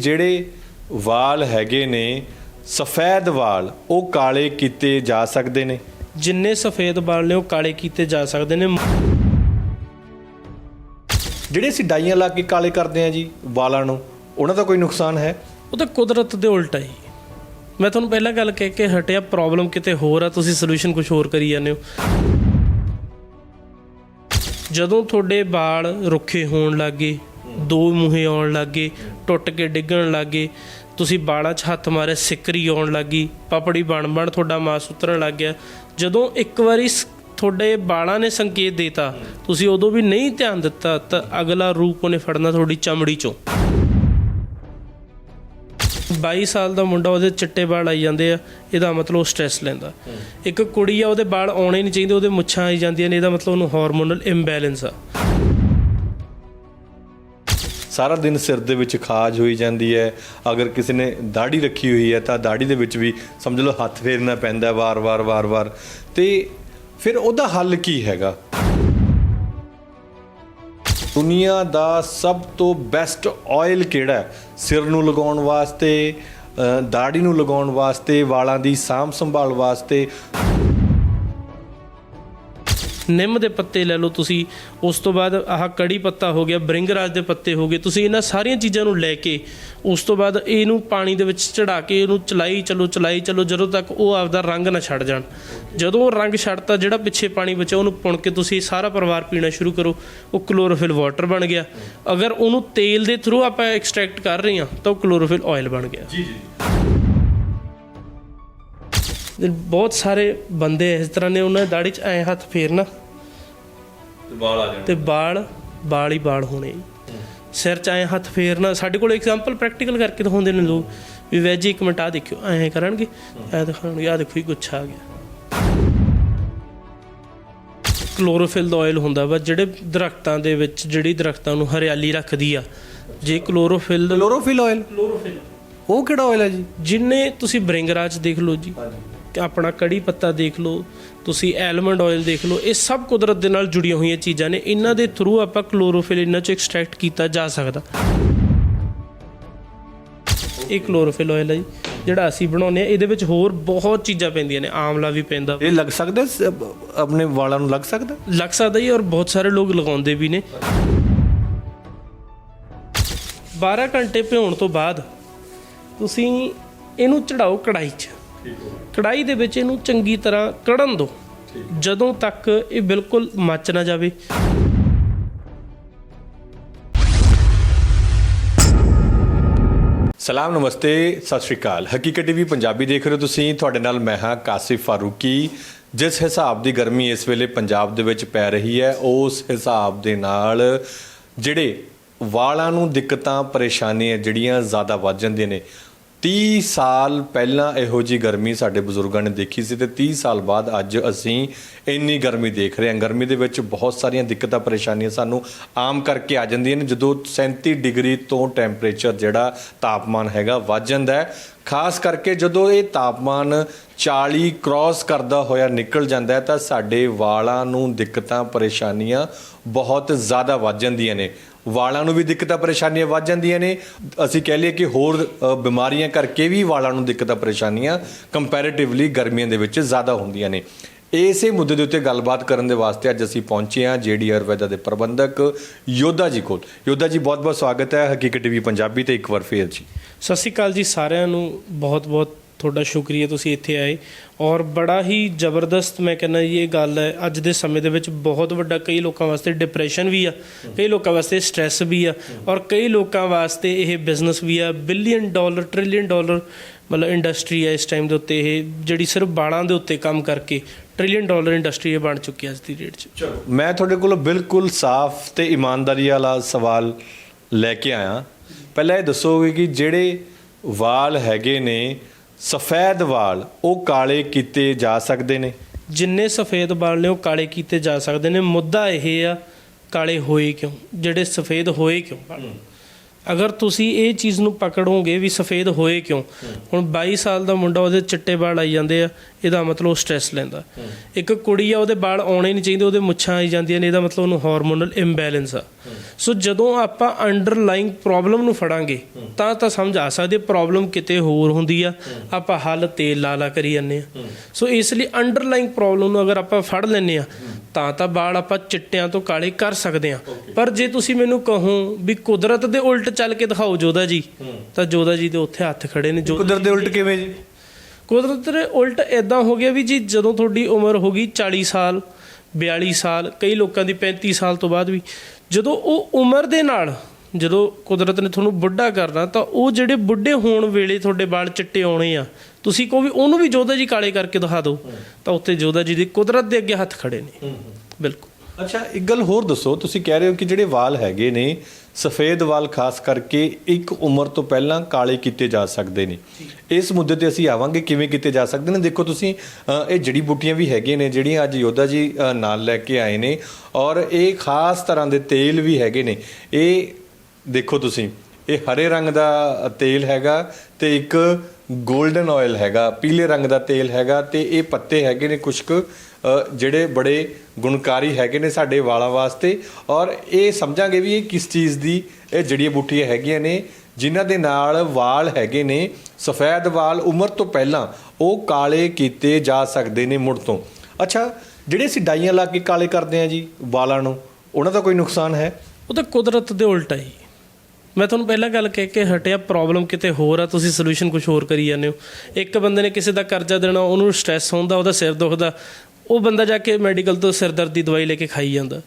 ਜਿਹੜੇ ਵਾਲ ਹੈਗੇ ਨੇ ਸਫੈਦ ਵਾਲ ਉਹ ਕਾਲੇ ਕੀਤੇ ਜਾ ਸਕਦੇ ਨੇ। ਜਿੰਨੇ ਸਫੇਦ ਵਾਲ ਨੇ ਉਹ ਕਾਲੇ ਕੀਤੇ ਜਾ ਸਕਦੇ ਨੇ। ਜਿਹੜੇ ਅਸੀਂ ਡਾਈਆਂ ਲਾ ਕੇ ਕਾਲੇ ਕਰਦੇ ਆ ਜੀ ਵਾਲਾਂ ਨੂੰ ਉਹਨਾਂ ਦਾ ਕੋਈ ਨੁਕਸਾਨ ਹੈ? ਉਹ ਤਾਂ ਕੁਦਰਤ ਦੇ ਉਲਟਾ ਹੀ। ਮੈਂ ਤੁਹਾਨੂੰ ਪਹਿਲਾਂ ਗੱਲ ਕਹਿ ਕੇ ਹਟਿਆ ਪ੍ਰੋਬਲਮ ਕਿਤੇ ਹੋਰ ਆ ਤੁਸੀਂ ਸੋਲੂਸ਼ਨ ਕੁਝ ਹੋਰ ਕਰੀ ਜਾਂਦੇ ਹੋ। ਜਦੋਂ ਤੁਹਾਡੇ ਵਾਲ ਰੁੱਖੇ ਹੋਣ ਲੱਗੇ ਦੋ ਮੂੰਹੇ ਆਉਣ ਲੱਗੇ ਟੁੱਟ ਕੇ ਡਿੱਗਣ ਲੱਗੇ ਤੁਸੀਂ ਵਾਲਾਂ 'ਚ ਹੱਥ ਮਾਰਿਆ, ਸਿੱਕਰੀ ਆਉਣ ਲੱਗੀ ਪਪੜੀ ਬਣ ਬਣ ਤੁਹਾਡਾ ਮਾਸ ਉਤਰਨ ਲੱਗ ਗਿਆ। ਜਦੋਂ ਇੱਕ ਵਾਰੀ ਸ- ਤੁਹਾਡੇ ਬਾਲਾਂ ਨੇ ਸੰਕੇਤ ਦੇਤਾ, ਤੁਸੀਂ ਉਦੋਂ ਵੀ ਨਹੀਂ ਧਿਆਨ ਦਿੱਤਾ, ਤਾਂ ਅਗਲਾ ਰੂਪ ਉਹਨੇ ਫੜਨਾ ਤੁਹਾਡੀ ਚਮੜੀ 'ਚੋਂ। 22 ਸਾਲ ਦਾ ਮੁੰਡਾ ਉਹਦੇ ਚਿੱਟੇ ਵਾਲ ਆਈ ਜਾਂਦੇ ਆ, ਇਹਦਾ ਮਤਲਬ ਉਹ ਸਟ੍ਰੈਸ ਲੈਂਦਾ। ਇੱਕ ਕੁੜੀ ਆ, ਉਹਦੇ ਵਾਲ ਆਉਣੇ ਨਹੀਂ ਚਾਹੀਦੇ, ਉਹਦੇ ਮੁੱਛਾਂ ਆਈ ਜਾਂਦੀਆਂ ਨੇ, ਇਹਦਾ ਮਤਲਬ ਉਹਨੂੰ ਹਾਰਮੋਨਲ ਇੰਬੈਲੈਂਸ ਆ। ਸਾਰਾ ਦਿਨ ਸਿਰ ਦੇ ਵਿੱਚ ਖਾਜ ਹੋਈ ਜਾਂਦੀ ਹੈ। ਅਗਰ ਕਿਸੇ ਨੇ ਦਾੜੀ ਰੱਖੀ ਹੋਈ ਹੈ ਤਾਂ ਦਾੜੀ ਦੇ ਵਿੱਚ ਵੀ ਸਮਝ ਲਓ ਹੱਥ ਫੇਰਨਾ ਪੈਂਦਾ ਵਾਰ-ਵਾਰ ਵਾਰ-ਵਾਰ ਤੇ ਫਿਰ ਉਹਦਾ ਹੱਲ ਕੀ ਹੈਗਾ? ਦੁਨੀਆ ਦਾ ਸਭ ਤੋਂ ਬੈਸਟ ਆਇਲ ਕਿਹੜਾ ਸਿਰ ਨੂੰ ਲਗਾਉਣ ਵਾਸਤੇ ਦਾੜੀ ਨੂੰ ਲਗਾਉਣ ਵਾਸਤੇ, ਵਾਲਾਂ ਦੀ ਸਾਂਭ ਸੰਭਾਲ ਵਾਸਤੇ। ਨਿੰਮ ਦੇ ਪੱਤੇ ਲੈ ਲਓ ਤੁਸੀਂ, ਉਸ ਤੋਂ ਬਾਅਦ ਆਹ ਕੜੀ ਪੱਤਾ ਹੋ ਗਿਆ, ਬ੍ਰਿੰਗਰਾਜ ਦੇ ਪੱਤੇ ਹੋ ਗਏ, ਤੁਸੀਂ ਇਹਨਾਂ ਸਾਰੀਆਂ ਚੀਜ਼ਾਂ ਨੂੰ ਲੈ ਕੇ, ਉਸ ਤੋਂ ਬਾਅਦ ਇਹਨੂੰ ਪਾਣੀ ਦੇ ਵਿੱਚ ਚੜਾ ਕੇ ਇਹਨੂੰ ਚਲਾਈ, ਚਲੋ ਚਲਾਈ, ਚਲੋ, ਜਦੋਂ ਤੱਕ ਉਹ ਆਪਦਾ ਰੰਗ ਨਾ ਛੱਡ ਜਾਣ। ਜਦੋਂ ਉਹ ਰੰਗ ਛੱਡਤਾ, ਜਿਹੜਾ ਪਿੱਛੇ ਪਾਣੀ ਬਚਿਆ, ਉਹਨੂੰ ਪੁਣ ਕੇ ਤੁਸੀਂ ਸਾਰਾ ਪਰਿਵਾਰ ਪੀਣਾ ਸ਼ੁਰੂ ਕਰੋ, ਉਹ ਕਲੋਰੋਫਿਲ ਵਾਟਰ ਬਣ ਗਿਆ। ਅਗਰ ਉਹਨੂੰ ਤੇਲ ਦੇ ਥਰੂ ਆਪਾਂ ਐਕਸਟ੍ਰੈਕਟ ਕਰ ਰਹੇ ਹਾਂ, ਤਾਂ ਉਹ ਕਲੋਰੋਫਿਲ ਆਇਲ ਬਣ ਗਿਆ। ਜੀ ਜੀ। ਬਹੁਤ ਸਾਰੇ ਬੰਦੇ ਇਸ ਤਰ੍ਹਾਂ ਨੇ ਉਹਨਾਂ ਦੀ ਦਾੜੀ 'ਚ ਐ ਹੱਥ ਫੇਰਨਾ। ਤੇ ਵਾਲ ਆ ਜਾਣ। ਤੇ ਬਾਲ ਬਾਲ ਹੀ ਬਾਲ ਹੋਣੇ। ਸਿਰ 'ਚ ਐ ਹੱਥ ਫੇਰਨਾ। ਸਾਡੇ ਕੋਲ ਐਗਜ਼ਾਮਪਲ ਪ੍ਰੈਕਟੀਕਲ ਕਰਕੇ ਦਿਖਾਉਂਦੇ ਨੇ ਲੋਕ। ਵੀ ਵੈਜ ਇੱਕ ਮਿੰਟ ਆ ਦੇਖਿਓ। ਐ ਕਰਨਗੇ। ਐ ਦਿਖਾਉਣਗੇ। ਆ ਦੇਖੋ ਹੀ ਗੁੱਛਾ ਆ ਗਿਆ। ਕਲੋਰੋਫਿਲ ਦਾ ਆਇਲ ਹੁੰਦਾ ਵਾ ਜਿਹੜੇ ਦਰਖਤਾਂ ਦੇ ਵਿੱਚ ਜਿਹੜੀ ਦਰਖਤਾਂ ਨੂੰ ਹਰਿਆਲੀ ਰੱਖਦੀ ਆ। ਜੇ ਕਲੋਰੋਫਿਲ ਕਲੋਰੋਫਿਲ ਆਇਲ ਕਲੋਰੋਫਿਲ ਉਹ ਕਿਹੜਾ ਆਇਲ ਹੈ ਜੀ? ਜਿੰਨੇ ਤੁਸੀਂ ਬ੍ਰਿੰਗਰਾਜ ਦੇਖ ਲਓ ਜੀ। ਆਪਣਾ ਕੜੀ ਪੱਤਾ ਦੇਖ ਲਓ ਤੁਸੀਂ ਐਲਮੰਡ ਆਇਲ ਦੇਖ ਲਓ ਇਹ ਸਭ ਕੁਦਰਤ ਦੇ ਨਾਲ ਜੁੜੀਆਂ ਹੋਈਆਂ ਚੀਜ਼ਾਂ ਨੇ। ਇਹਨਾਂ ਦੇ ਥਰੂ ਆਪਾਂ ਕਲੋਰੋਫਿਲ ਇਹਨਾਂ ਚੋਂ ਐਕਸਟ੍ਰੈਕਟ ਕੀਤਾ ਜਾ ਸਕਦਾ। ਇਹ ਕਲੋਰੋਫਿਲ ਆਇਲ ਹੈ ਜੀ ਜਿਹੜਾ ਅਸੀਂ ਬਣਾਉਂਦੇ ਆ ਇਹਦੇ ਵਿੱਚ ਹੋਰ ਬਹੁਤ ਚੀਜ਼ਾਂ ਪੈਂਦੀਆਂ ਨੇ। ਆਮਲਾ ਵੀ ਪੈਂਦਾ। ਇਹ ਲੱਗ ਸਕਦਾ ਆਪਣੇ ਵਾਲਾਂ ਨੂੰ ਲੱਗ ਸਕਦਾ? ਲੱਗ ਸਕਦਾ ਜੀ ਔਰ ਬਹੁਤ ਸਾਰੇ ਲੋਕ ਲਗਾਉਂਦੇ ਵੀ ਨੇ। 12 ਘੰਟੇ ਭਿਉਣ ਤੋਂ ਬਾਅਦ ਤੁਸੀਂ ਇਹਨੂੰ ਚੜਾਓ ਕੜਾਈ 'ਚ। ਕੜਾਈ ਦੇ ਵਿੱਚ ਇਹਨੂੰ ਚੰਗੀ ਤਰ੍ਹਾਂ ਕੜਨ ਦਿਓ ਜਦੋਂ ਤੱਕ ਇਹ ਬਿਲਕੁਲ ਮੱਚ ਨਾ ਜਾਵੇ। ਸਲਾਮ ਨਮਸਤੇ ਸਤਿ ਸ਼੍ਰੀ ਅਕਾਲ। ਹਕੀਕਤ ਟੀਵੀ ਪੰਜਾਬੀ ਦੇਖ ਰਹੇ ਹੋ ਤੁਸੀਂ। ਤੁਹਾਡੇ ਨਾਲ ਮੈਂ ਹਾਂ ਕਾਸਿਫ ਫਾਰੂਕੀ। ਜਿਸ ਹਿਸਾਬ ਦੀ ਗਰਮੀ ਇਸ ਵੇਲੇ ਪੰਜਾਬ ਦੇ ਵਿੱਚ ਪੈ ਰਹੀ ਹੈ ਉਸ ਹਿਸਾਬ ਦੇ ਨਾਲ ਜਿਹੜੇ ਵਾਲਾਂ ਨੂੰ ਦਿੱਕਤਾਂ ਪਰੇਸ਼ਾਨੀਆਂ ਜਿਹੜੀਆਂ ਜ਼ਿਆਦਾ ਵੱਧ ਜਾਂਦੀਆਂ ਨੇ 30 ਸਾਲ ਪਹਿਲਾਂ ਇਹੋ ਜੀ ਗਰਮੀ ਸਾਡੇ ਬਜ਼ੁਰਗਾਂ ਨੇ ਦੇਖੀ ਸੀ ਤੇ 30 ਸਾਲ ਬਾਅਦ ਅੱਜ ਅਸੀਂ ਇੰਨੀ ਗਰਮੀ ਦੇਖ ਰਹੇ ਹਾਂ। ਗਰਮੀ ਦੇ ਵਿੱਚ ਬਹੁਤ ਸਾਰੀਆਂ ਦਿੱਕਤਾਂ, ਪਰੇਸ਼ਾਨੀਆਂ ਸਾਨੂੰ ਆਮ ਕਰਕੇ ਆ ਜਾਂਦੀਆਂ ਨੇ। ਜਦੋਂ 37 ਡਿਗਰੀ ਤੋਂ ਟੈਂਪਰੇਚਰ ਜਿਹੜਾ ਤਾਪਮਾਨ ਹੈਗਾ ਵੱਧ ਜਾਂਦਾ ਹੈ। ਖਾਸ ਕਰਕੇ ਜਦੋਂ ਇਹ ਤਾਪਮਾਨ 40 ਕ੍ਰਾਸ ਕਰਦਾ ਹੋਇਆ ਨਿਕਲ ਜਾਂਦਾ ਹੈ ਤਾਂ ਸਾਡੇ ਵਾਲਾਂ ਨੂੰ ਦਿੱਕਤਾਂ, ਪਰੇਸ਼ਾਨੀਆਂ ਬਹੁਤ ਜ਼ਿਆਦਾ ਵੱਧ ਜਾਂਦੀਆਂ ਨੇ। ਵਾਲਾਂ ਨੂੰ ਵੀ ਦਿੱਕਤਾਂ ਪਰੇਸ਼ਾਨੀਆਂ ਵੱਧ ਜਾਂਦੀਆਂ ਨੇ। ਅਸੀਂ ਕਹਿ ਲਈਏ ਕਿ ਹੋਰ ਬਿਮਾਰੀਆਂ ਕਰਕੇ ਵੀ ਵਾਲਾਂ ਨੂੰ ਦਿੱਕਤਾਂ ਪਰੇਸ਼ਾਨੀਆਂ ਕੰਪੈਰੀਟਿਵਲੀ ਗਰਮੀਆਂ ਦੇ ਵਿੱਚ ਜ਼ਿਆਦਾ ਹੁੰਦੀਆਂ ਨੇ। ਇਸੇ ਮੁੱਦੇ ਦੇ ਉੱਤੇ ਗੱਲਬਾਤ ਕਰਨ ਦੇ ਵਾਸਤੇ ਅੱਜ ਅਸੀਂ ਪਹੁੰਚੇ ਹਾਂ ਜੇਡੀ ਆਯੁਰਵੈਦਾ ਦੇ ਪ੍ਰਬੰਧਕ ਯੋਧਾ ਜੀ ਕੋਲ। ਯੋਧਾ ਜੀ ਬਹੁਤ ਬਹੁਤ ਸਵਾਗਤ ਹੈ ਹਕੀਕਤ ਟੀਵੀ ਪੰਜਾਬੀ ਤੇ ਇੱਕ ਵਾਰ ਫੇਰ ਜੀ। ਸਤਿ ਸ਼੍ਰੀ ਅਕਾਲ ਜੀ ਸਾਰਿਆਂ ਨੂੰ। ਬਹੁਤ-ਬਹੁਤ ਤੁਹਾਡਾ ਸ਼ੁਕਰੀਆ ਤੁਸੀਂ ਇੱਥੇ ਆਏ। ਔਰ ਬੜਾ ਹੀ ਜ਼ਬਰਦਸਤ ਮੈਂ ਕਹਿੰਦਾ ਜੀ, ਇਹ ਗੱਲ ਹੈ, ਅੱਜ ਦੇ ਸਮੇਂ ਦੇ ਵਿੱਚ ਬਹੁਤ ਵੱਡਾ ਕਈ ਲੋਕਾਂ ਵਾਸਤੇ ਡਿਪਰੈਸ਼ਨ ਵੀ ਆ, ਕਈ ਲੋਕਾਂ ਵਾਸਤੇ ਸਟ੍ਰੈਸ ਵੀ ਆ, ਔਰ ਕਈ ਲੋਕਾਂ ਵਾਸਤੇ ਇਹ ਬਿਜ਼ਨਸ ਵੀ ਆ। ਬਿਲੀਅਨ ਡਾਲਰ ਟ੍ਰਿਲੀਅਨ ਡਾਲਰ ਮਤਲਬ ਇੰਡਸਟਰੀ ਹੈ ਇਸ ਟਾਈਮ ਦੇ ਉੱਤੇ, ਇਹ ਜਿਹੜੀ ਸਿਰਫ ਬਾਲਾਂ ਦੇ ਉੱਤੇ ਕੰਮ ਕਰਕੇ ਟ੍ਰਿਲੀਅਨ ਡਾਲਰ ਇੰਡਸਟਰੀ ਇਹ ਬਣ ਚੁੱਕੀ ਹੈ ਅੱਜ ਦੀ ਡੇਟ 'ਚ। ਚਲੋ, ਮੈਂ ਤੁਹਾਡੇ ਕੋਲ ਬਿਲਕੁਲ ਸਾਫ਼ ਤੇ ਇਮਾਨਦਾਰੀ ਵਾਲਾ ਸਵਾਲ ਲੈ ਕੇ ਆਇਆ। ਪਹਿਲਾਂ ਇਹ ਦੱਸੋਗੇ ਕਿ ਜਿਹੜੇ ਵਾਲ ਹੈਗੇ ਨੇ ਸਫੈਦ ਵਾਲ ਉਹ ਕਾਲੇ ਕੀਤੇ ਜਾ ਸਕਦੇ ਨੇ। ਜਿੰਨੇ ਸਫੇਦ ਵਾਲ ਨੇ ਉਹ ਕਾਲੇ ਕੀਤੇ ਜਾ ਸਕਦੇ ਨੇ। ਮੁੱਦਾ ਇਹ ਆ ਕਾਲੇ ਹੋਏ ਕਿਉਂ? ਜਿਹੜੇ ਸਫੇਦ ਹੋਏ ਕਿਉਂ? ਅਗਰ ਤੁਸੀਂ ਇਹ ਚੀਜ਼ ਨੂੰ ਪਕੜੋਗੇ ਵੀ ਸਫੇਦ ਹੋਏ ਕਿਉਂ? ਹੁਣ 22 ਸਾਲ ਦਾ ਮੁੰਡਾ ਉਹਦੇ ਚਿੱਟੇ ਵਾਲ ਆਈ ਜਾਂਦੇ ਆ, ਇਹਦਾ ਮਤਲਬ ਉਹ ਸਟ੍ਰੈਸ ਲੈਂਦਾ। ਇੱਕ ਕੁੜੀ ਆ, ਉਹਦੇ ਵਾਲ ਆਉਣੇ ਨਹੀਂ ਚਾਹੀਦੇ, ਉਹਦੇ ਮੁੱਛਾਂ ਆਈ ਜਾਂਦੀਆਂ ਨੇ, ਇਹਦਾ ਮਤਲਬ ਉਹਨੂੰ ਹਾਰਮੋਨਲ ਇੰਬੈਲੈਂਸ ਆ। ਸੋ ਜਦੋਂ ਆਪਾਂ ਅੰਡਰਲਾਈਂਗ ਪ੍ਰੋਬਲਮ ਨੂੰ ਫੜਾਂਗੇ, ਤਾਂ ਤਾਂ ਸਮਝ ਆ ਸਕਦੀ ਪ੍ਰੋਬਲਮ ਕਿਤੇ ਹੋਰ ਹੁੰਦੀ ਆ। ਆਪਾਂ ਹੱਲ ਤੇਲ ਲਾਲਾ ਕਰੀ ਜਾਂਦੇ ਆ। ਸੋ ਇਸ ਲਈ ਅੰਡਰਲਾਈਂਗ ਪ੍ਰੋਬਲਮ ਨੂੰ ਅਗਰ ਆਪਾਂ ਫੜ ਲੈਂਦੇ ਆ ਤਾਂ ਤਾਂ ਵਾਲ ਆਪਾਂ ਚਿੱਟਿਆਂ ਤੋਂ ਕਾਲੇ ਕਰ ਸਕਦੇ ਆ ਪਰ ਜੇ ਤੁਸੀਂ ਮੈਨੂੰ ਕਹੋ ਵੀ ਕੁਦਰਤ ਦੇ ਉਲਟ ਚੱਲ ਕੇ ਦਿਖਾਓ ਜੋਦਾ ਜੀ ਤਾਂ ਜੋਦਾ ਜੀ ਦੇ ਉੱਥੇ ਹੱਥ ਖੜੇ ਨੇ। ਕੁਦਰਤ ਦੇ ਉਲਟ ਕਿਵੇਂ ਜੀ? ਕੁਦਰਤ ਦੇ ਉਲਟ ਇਦਾਂ ਹੋ ਗਿਆ ਵੀ ਜੀ ਜਦੋਂ ਤੁਹਾਡੀ ਉਮਰ ਹੋ ਗਈ 40 ਸਾਲ 42 ਸਾਲ ਕਈ ਲੋਕਾਂ ਦੀ 35 ਸਾਲ ਤੋਂ ਬਾਅਦ ਵੀ ਜਦੋਂ ਉਹ ਉਮਰ ਦੇ ਨਾਲ ਜਦੋਂ ਕੁਦਰਤ ਨੇ ਤੁਹਾਨੂੰ ਬੁੱਢਾ ਕਰਨਾ ਤਾਂ ਉਹ ਜਿਹੜੇ ਬੁੱਢੇ ਹੋਣ ਵੇਲੇ ਤੁਹਾਡੇ ਵਾਲ ਚਿੱਟੇ ਆਉਣੇ ਆ ਤੁਸੀਂ ਕਹੋ ਵੀ ਉਹਨੂੰ ਵੀ ਜੋਧਾ ਜੀ ਕਾਲੇ ਕਰਕੇ ਦਿਖਾ ਦਿਓ ਤਾਂ ਉੱਤੇ ਜੋਧਾ ਜੀ ਦੀ ਕੁਦਰਤ ਦੇ ਅੱਗੇ ਹੱਥ ਖੜੇ ਨੇ। ਬਿਲਕੁਲ। ਅੱਛਾ ਇੱਕ ਗੱਲ ਹੋਰ ਦੱਸੋ ਤੁਸੀਂ ਕਹਿ ਰਹੇ ਹੋ ਕਿ ਜਿਹੜੇ ਵਾਲ ਹੈਗੇ ਨੇ ਸਫੇਦ ਵਾਲ ਖਾਸ ਕਰਕੇ ਇੱਕ ਉਮਰ ਤੋਂ ਪਹਿਲਾਂ ਕਾਲੇ ਕੀਤੇ ਜਾ ਸਕਦੇ ਨੇ। ਇਸ ਮੁੱਦੇ ਤੇ ਅਸੀਂ ਆਵਾਂਗੇ ਕਿਵੇਂ ਕੀਤੇ ਜਾ ਸਕਦੇ ਨੇ। ਦੇਖੋ ਤੁਸੀਂ ਇਹ ਜੜੀ ਬੂਟੀਆਂ ਵੀ ਹੈਗੀਆਂ ਨੇ ਜਿਹੜੀਆਂ ਅੱਜ ਯੋਧਾ ਜੀ ਨਾਲ ਲੈ ਕੇ ਆਏ ਨੇ ਔਰ ਇਹ ਖਾਸ ਤਰ੍ਹਾਂ ਦੇ ਤੇਲ ਵੀ ਹੈਗੇ ਨੇ। ਇਹ ਦੇਖੋ ਤੁਸੀਂ ਇਹ ਹਰੇ ਰੰਗ ਦਾ ਤੇਲ ਹੈਗਾ ਤੇ ਇੱਕ 골ਡਨ ਆਇਲ ਹੈਗਾ, ਪੀਲੇ ਰੰਗ ਦਾ ਤੇਲ ਹੈਗਾ ਤੇ ਇਹ ਪੱਤੇ ਹੈਗੇ ਨੇ ਕੁਛ ਕੁ ਜਿਹੜੇ ਬੜੇ ਗੁਣਕਾਰੀ ਹੈਗੇ ਨੇ ਸਾਡੇ ਵਾਲਾਂ ਵਾਸਤੇ ਔਰ ਇਹ ਸਮਝਾਂਗੇ ਵੀ ਇਹ ਕਿਸ ਚੀਜ਼ ਦੀ, ਇਹ ਜੜੀਆਂ ਬੂਟੀਆਂ ਹੈਗੀਆਂ ਨੇ, ਜਿਨ੍ਹਾਂ ਦੇ ਨਾਲ ਵਾਲ ਹੈਗੇ ਨੇ, ਸਫੈਦ ਵਾਲ ਉਮਰ ਤੋਂ ਪਹਿਲਾਂ ਉਹ ਕਾਲੇ ਕੀਤੇ ਜਾ ਸਕਦੇ ਨੇ ਮੁੜ ਤੋਂ। ਅੱਛਾ, ਜਿਹੜੇ ਅਸੀਂ ਡਾਈਆਂ ਲਾ ਕੇ ਕਾਲੇ ਕਰਦੇ ਆ ਜੀ ਵਾਲਾਂ ਨੂੰ, ਉਹਨਾਂ ਦਾ ਕੋਈ ਨੁਕਸਾਨ ਹੈ? ਉਹ ਤਾਂ ਕੁਦਰਤ ਦੇ ਉਲਟਾ ਹੀ ਮੈਂ ਤੁਹਾਨੂੰ ਪਹਿਲਾਂ ਗੱਲ ਕਹਿ ਕੇ ਹਟਿਆ ਪ੍ਰੋਬਲਮ ਕਿਤੇ ਹੋਰ ਆ, ਤੁਸੀਂ ਸੋਲੂਸ਼ਨ ਕੁਝ ਹੋਰ ਕਰੀ ਜਾਂਦੇ ਹੋ। ਇੱਕ ਬੰਦੇ ਨੇ ਕਿਸੇ ਦਾ ਕਰਜ਼ਾ ਦੇਣਾ, ਉਹਨੂੰ ਸਟ੍ਰੈਸ ਹੁੰਦਾ ਉਹਦਾ ਸਿਰ ਦੁਖਦਾ, ਉਹ ਬੰਦਾ ਜਾ ਕੇ ਮੈਡੀਕਲ ਤੋਂ ਸਿਰਦਰਦ ਦੀ ਦਵਾਈ ਲੈ ਕੇ ਖਾਈ ਜਾਂਦਾ।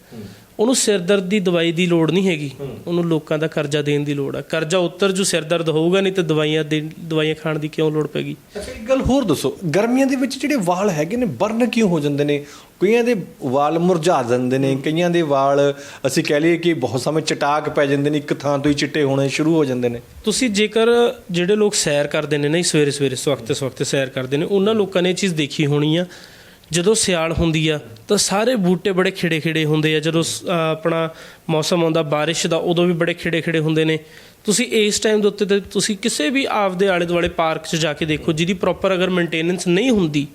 ਉਹਨੂੰ ਸਿਰਦਰਦ ਦੀ ਦਵਾਈ ਦੀ ਲੋੜ ਨਹੀਂ ਹੈਗੀ। ਉਹਨੂੰ ਲੋਕਾਂ ਦਾ ਕਰਜ਼ਾ ਦੇਣ ਦੀ ਲੋੜ ਆ। ਕਰਜ਼ਾ ਉੱਤਰ ਜੂ ਸਿਰਦਰਦ ਹੋਊਗਾ ਨਹੀਂ ਤੇ ਦਵਾਈਆਂ ਦੇ ਦਵਾਈਆਂ ਖਾਣ ਦੀ ਕਿਉਂ ਲੋੜ ਪੈਗੀ ਅੱਛਾ ਇੱਕ ਗੱਲ ਹੋਰ ਦੱਸੋ। ਗਰਮੀਆਂ ਦੇ ਵਿੱਚ ਜਿਹੜੇ ਵਾਲ ਹੈਗੇ ਨੇ ਬਰਨ ਕਿਉਂ ਹੋ ਜਾਂਦੇ ਨੇ? ਕਈਆਂ ਦੇ ਵਾਲ ਮੁਰਝਾ ਜਾਂਦੇ ਨੇ ਕਈਆਂ ਦੇ ਵਾਲ ਅਸੀਂ ਕਹਿ ਲਈਏ ਕਿ ਬਹੁਤ ਸਮੇਂ ਚਟਾਕ ਪੈ ਜਾਂਦੇ ਨੇ ਇੱਕ ਥਾਂ ਤੋਂ ਹੀ ਚਿੱਟੇ ਹੋਣੇ ਸ਼ੁਰੂ ਹੋ ਜਾਂਦੇ ਨੇ। ਤੁਸੀਂ ਜੇਕਰ ਜਿਹੜੇ ਲੋਕ ਸੈਰ ਕਰਦੇ ਨੇ ਨਹੀਂ ਸਵੇਰੇ ਸਵੇਰੇ ਸਵਖਤੇ ਸਵਖਤੇ ਸੈਰ ਕਰਦੇ ਨੇ ਉਹਨਾਂ ਲੋਕਾਂ ਨੇ ਇਹ ਚੀਜ਼ ਦੇਖੀ ਹੋਣੀ ਆ ਜਦੋਂ ਸਿਆਲ ਹੁੰਦੀ ਆ, ਤਾਂ ਸਾਰੇ ਬੂਟੇ ਬੜੇ ਖਿੜੇ ਖਿੜੇ ਹੁੰਦੇ ਆ। ਜਦੋਂ ਆਪਣਾ ਮੌਸਮ ਆਉਂਦਾ, ਬਾਰਿਸ਼ ਦਾ, ਉਦੋਂ ਵੀ ਬੜੇ ਖਿੜੇ ਖਿੜੇ ਹੁੰਦੇ ਨੇ। ਤੁਸੀਂ ਇਸ ਟਾਈਮ ਦੇ ਉੱਤੇ ਤੇ ਤੁਸੀਂ ਕਿਸੇ ਵੀ ਆਪਦੇ ਆਲੇ ਦੁਆਲੇ ਪਾਰਕ 'ਚ ਜਾ ਕੇ ਦੇਖੋ, ਜਿਹਦੀ ਪ੍ਰੋਪਰ ਅਗਰ ਮੇਨਟੇਨੈਂਸ ਨਹੀਂ ਹੁੰਦੀ,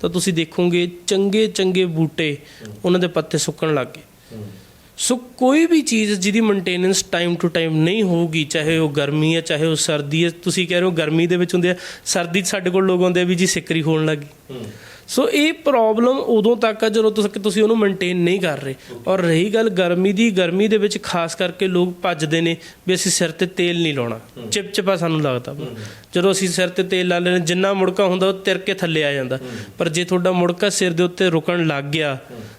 ਤਾਂ ਤੁਸੀਂ ਦੇਖੋਗੇ ਚੰਗੇ ਚੰਗੇ ਬੂਟੇ ਉਹਨਾਂ ਦੇ ਪੱਤੇ ਸੁੱਕਣ ਲੱਗ ਗਏ। ਸੋ ਕੋਈ ਵੀ ਚੀਜ਼ ਜਿਹਦੀ ਮੇਨਟੇਨੈਂਸ ਟਾਈਮ ਟੂ ਟਾਈਮ ਨਹੀਂ ਹੋਊਗੀ, ਚਾਹੇ ਉਹ ਗਰਮੀ ਹੈ ਚਾਹੇ ਉਹ ਸਰਦੀ ਹੈ ਤੁਸੀਂ ਕਹਿ ਰਹੇ ਹੋ ਗਰਮੀ ਦੇ ਵਿੱਚ ਹੁੰਦੇ ਆ, ਸਰਦੀ 'ਚ ਸਾਡੇ ਕੋਲ ਲੋਕ ਆਉਂਦੇ ਆ ਵੀ ਜੀ ਸਿੱਕਰੀ ਹੋਣ ਲੱਗੀ ਸੋ ਇਹ ਪ੍ਰੋਬਲਮ ਉਦੋਂ ਤੱਕ ਆ ਜਦੋਂ ਤੱਕ ਤੁਸੀਂ ਉਹਨੂੰ ਮੇਨਟੇਨ ਨਹੀਂ ਕਰ ਰਹੇ। ਔਰ ਰਹੀ ਗੱਲ ਗਰਮੀ ਦੀ, ਗਰਮੀ ਦੇ ਵਿੱਚ ਖਾਸ ਕਰਕੇ ਲੋਕ ਭੱਜਦੇ ਨੇ ਵੀ ਅਸੀਂ ਸਿਰ ਤੇ ਤੇਲ ਨਹੀਂ ਲਾਉਣਾ। ਚਿਪਚਿਪਾ ਸਾਨੂੰ ਲੱਗਦਾ। ਜਦੋਂ ਅਸੀਂ ਸਿਰ ਤੇ ਤੇਲ ਲਾ ਲੈਂਦੇ ਜਿੰਨਾ ਮੁੜਕਾ ਹੁੰਦਾ ਉਹ ਤਿਰ ਕੇ ਥੱਲੇ ਆ ਜਾਂਦਾ। ਪਰ ਜੇ ਤੁਹਾਡਾ ਮੁੜਕਾ ਸਿਰ ਦੇ ਉੱਤੇ ਰੁਕਣ ਲੱਗ ਗਿਆ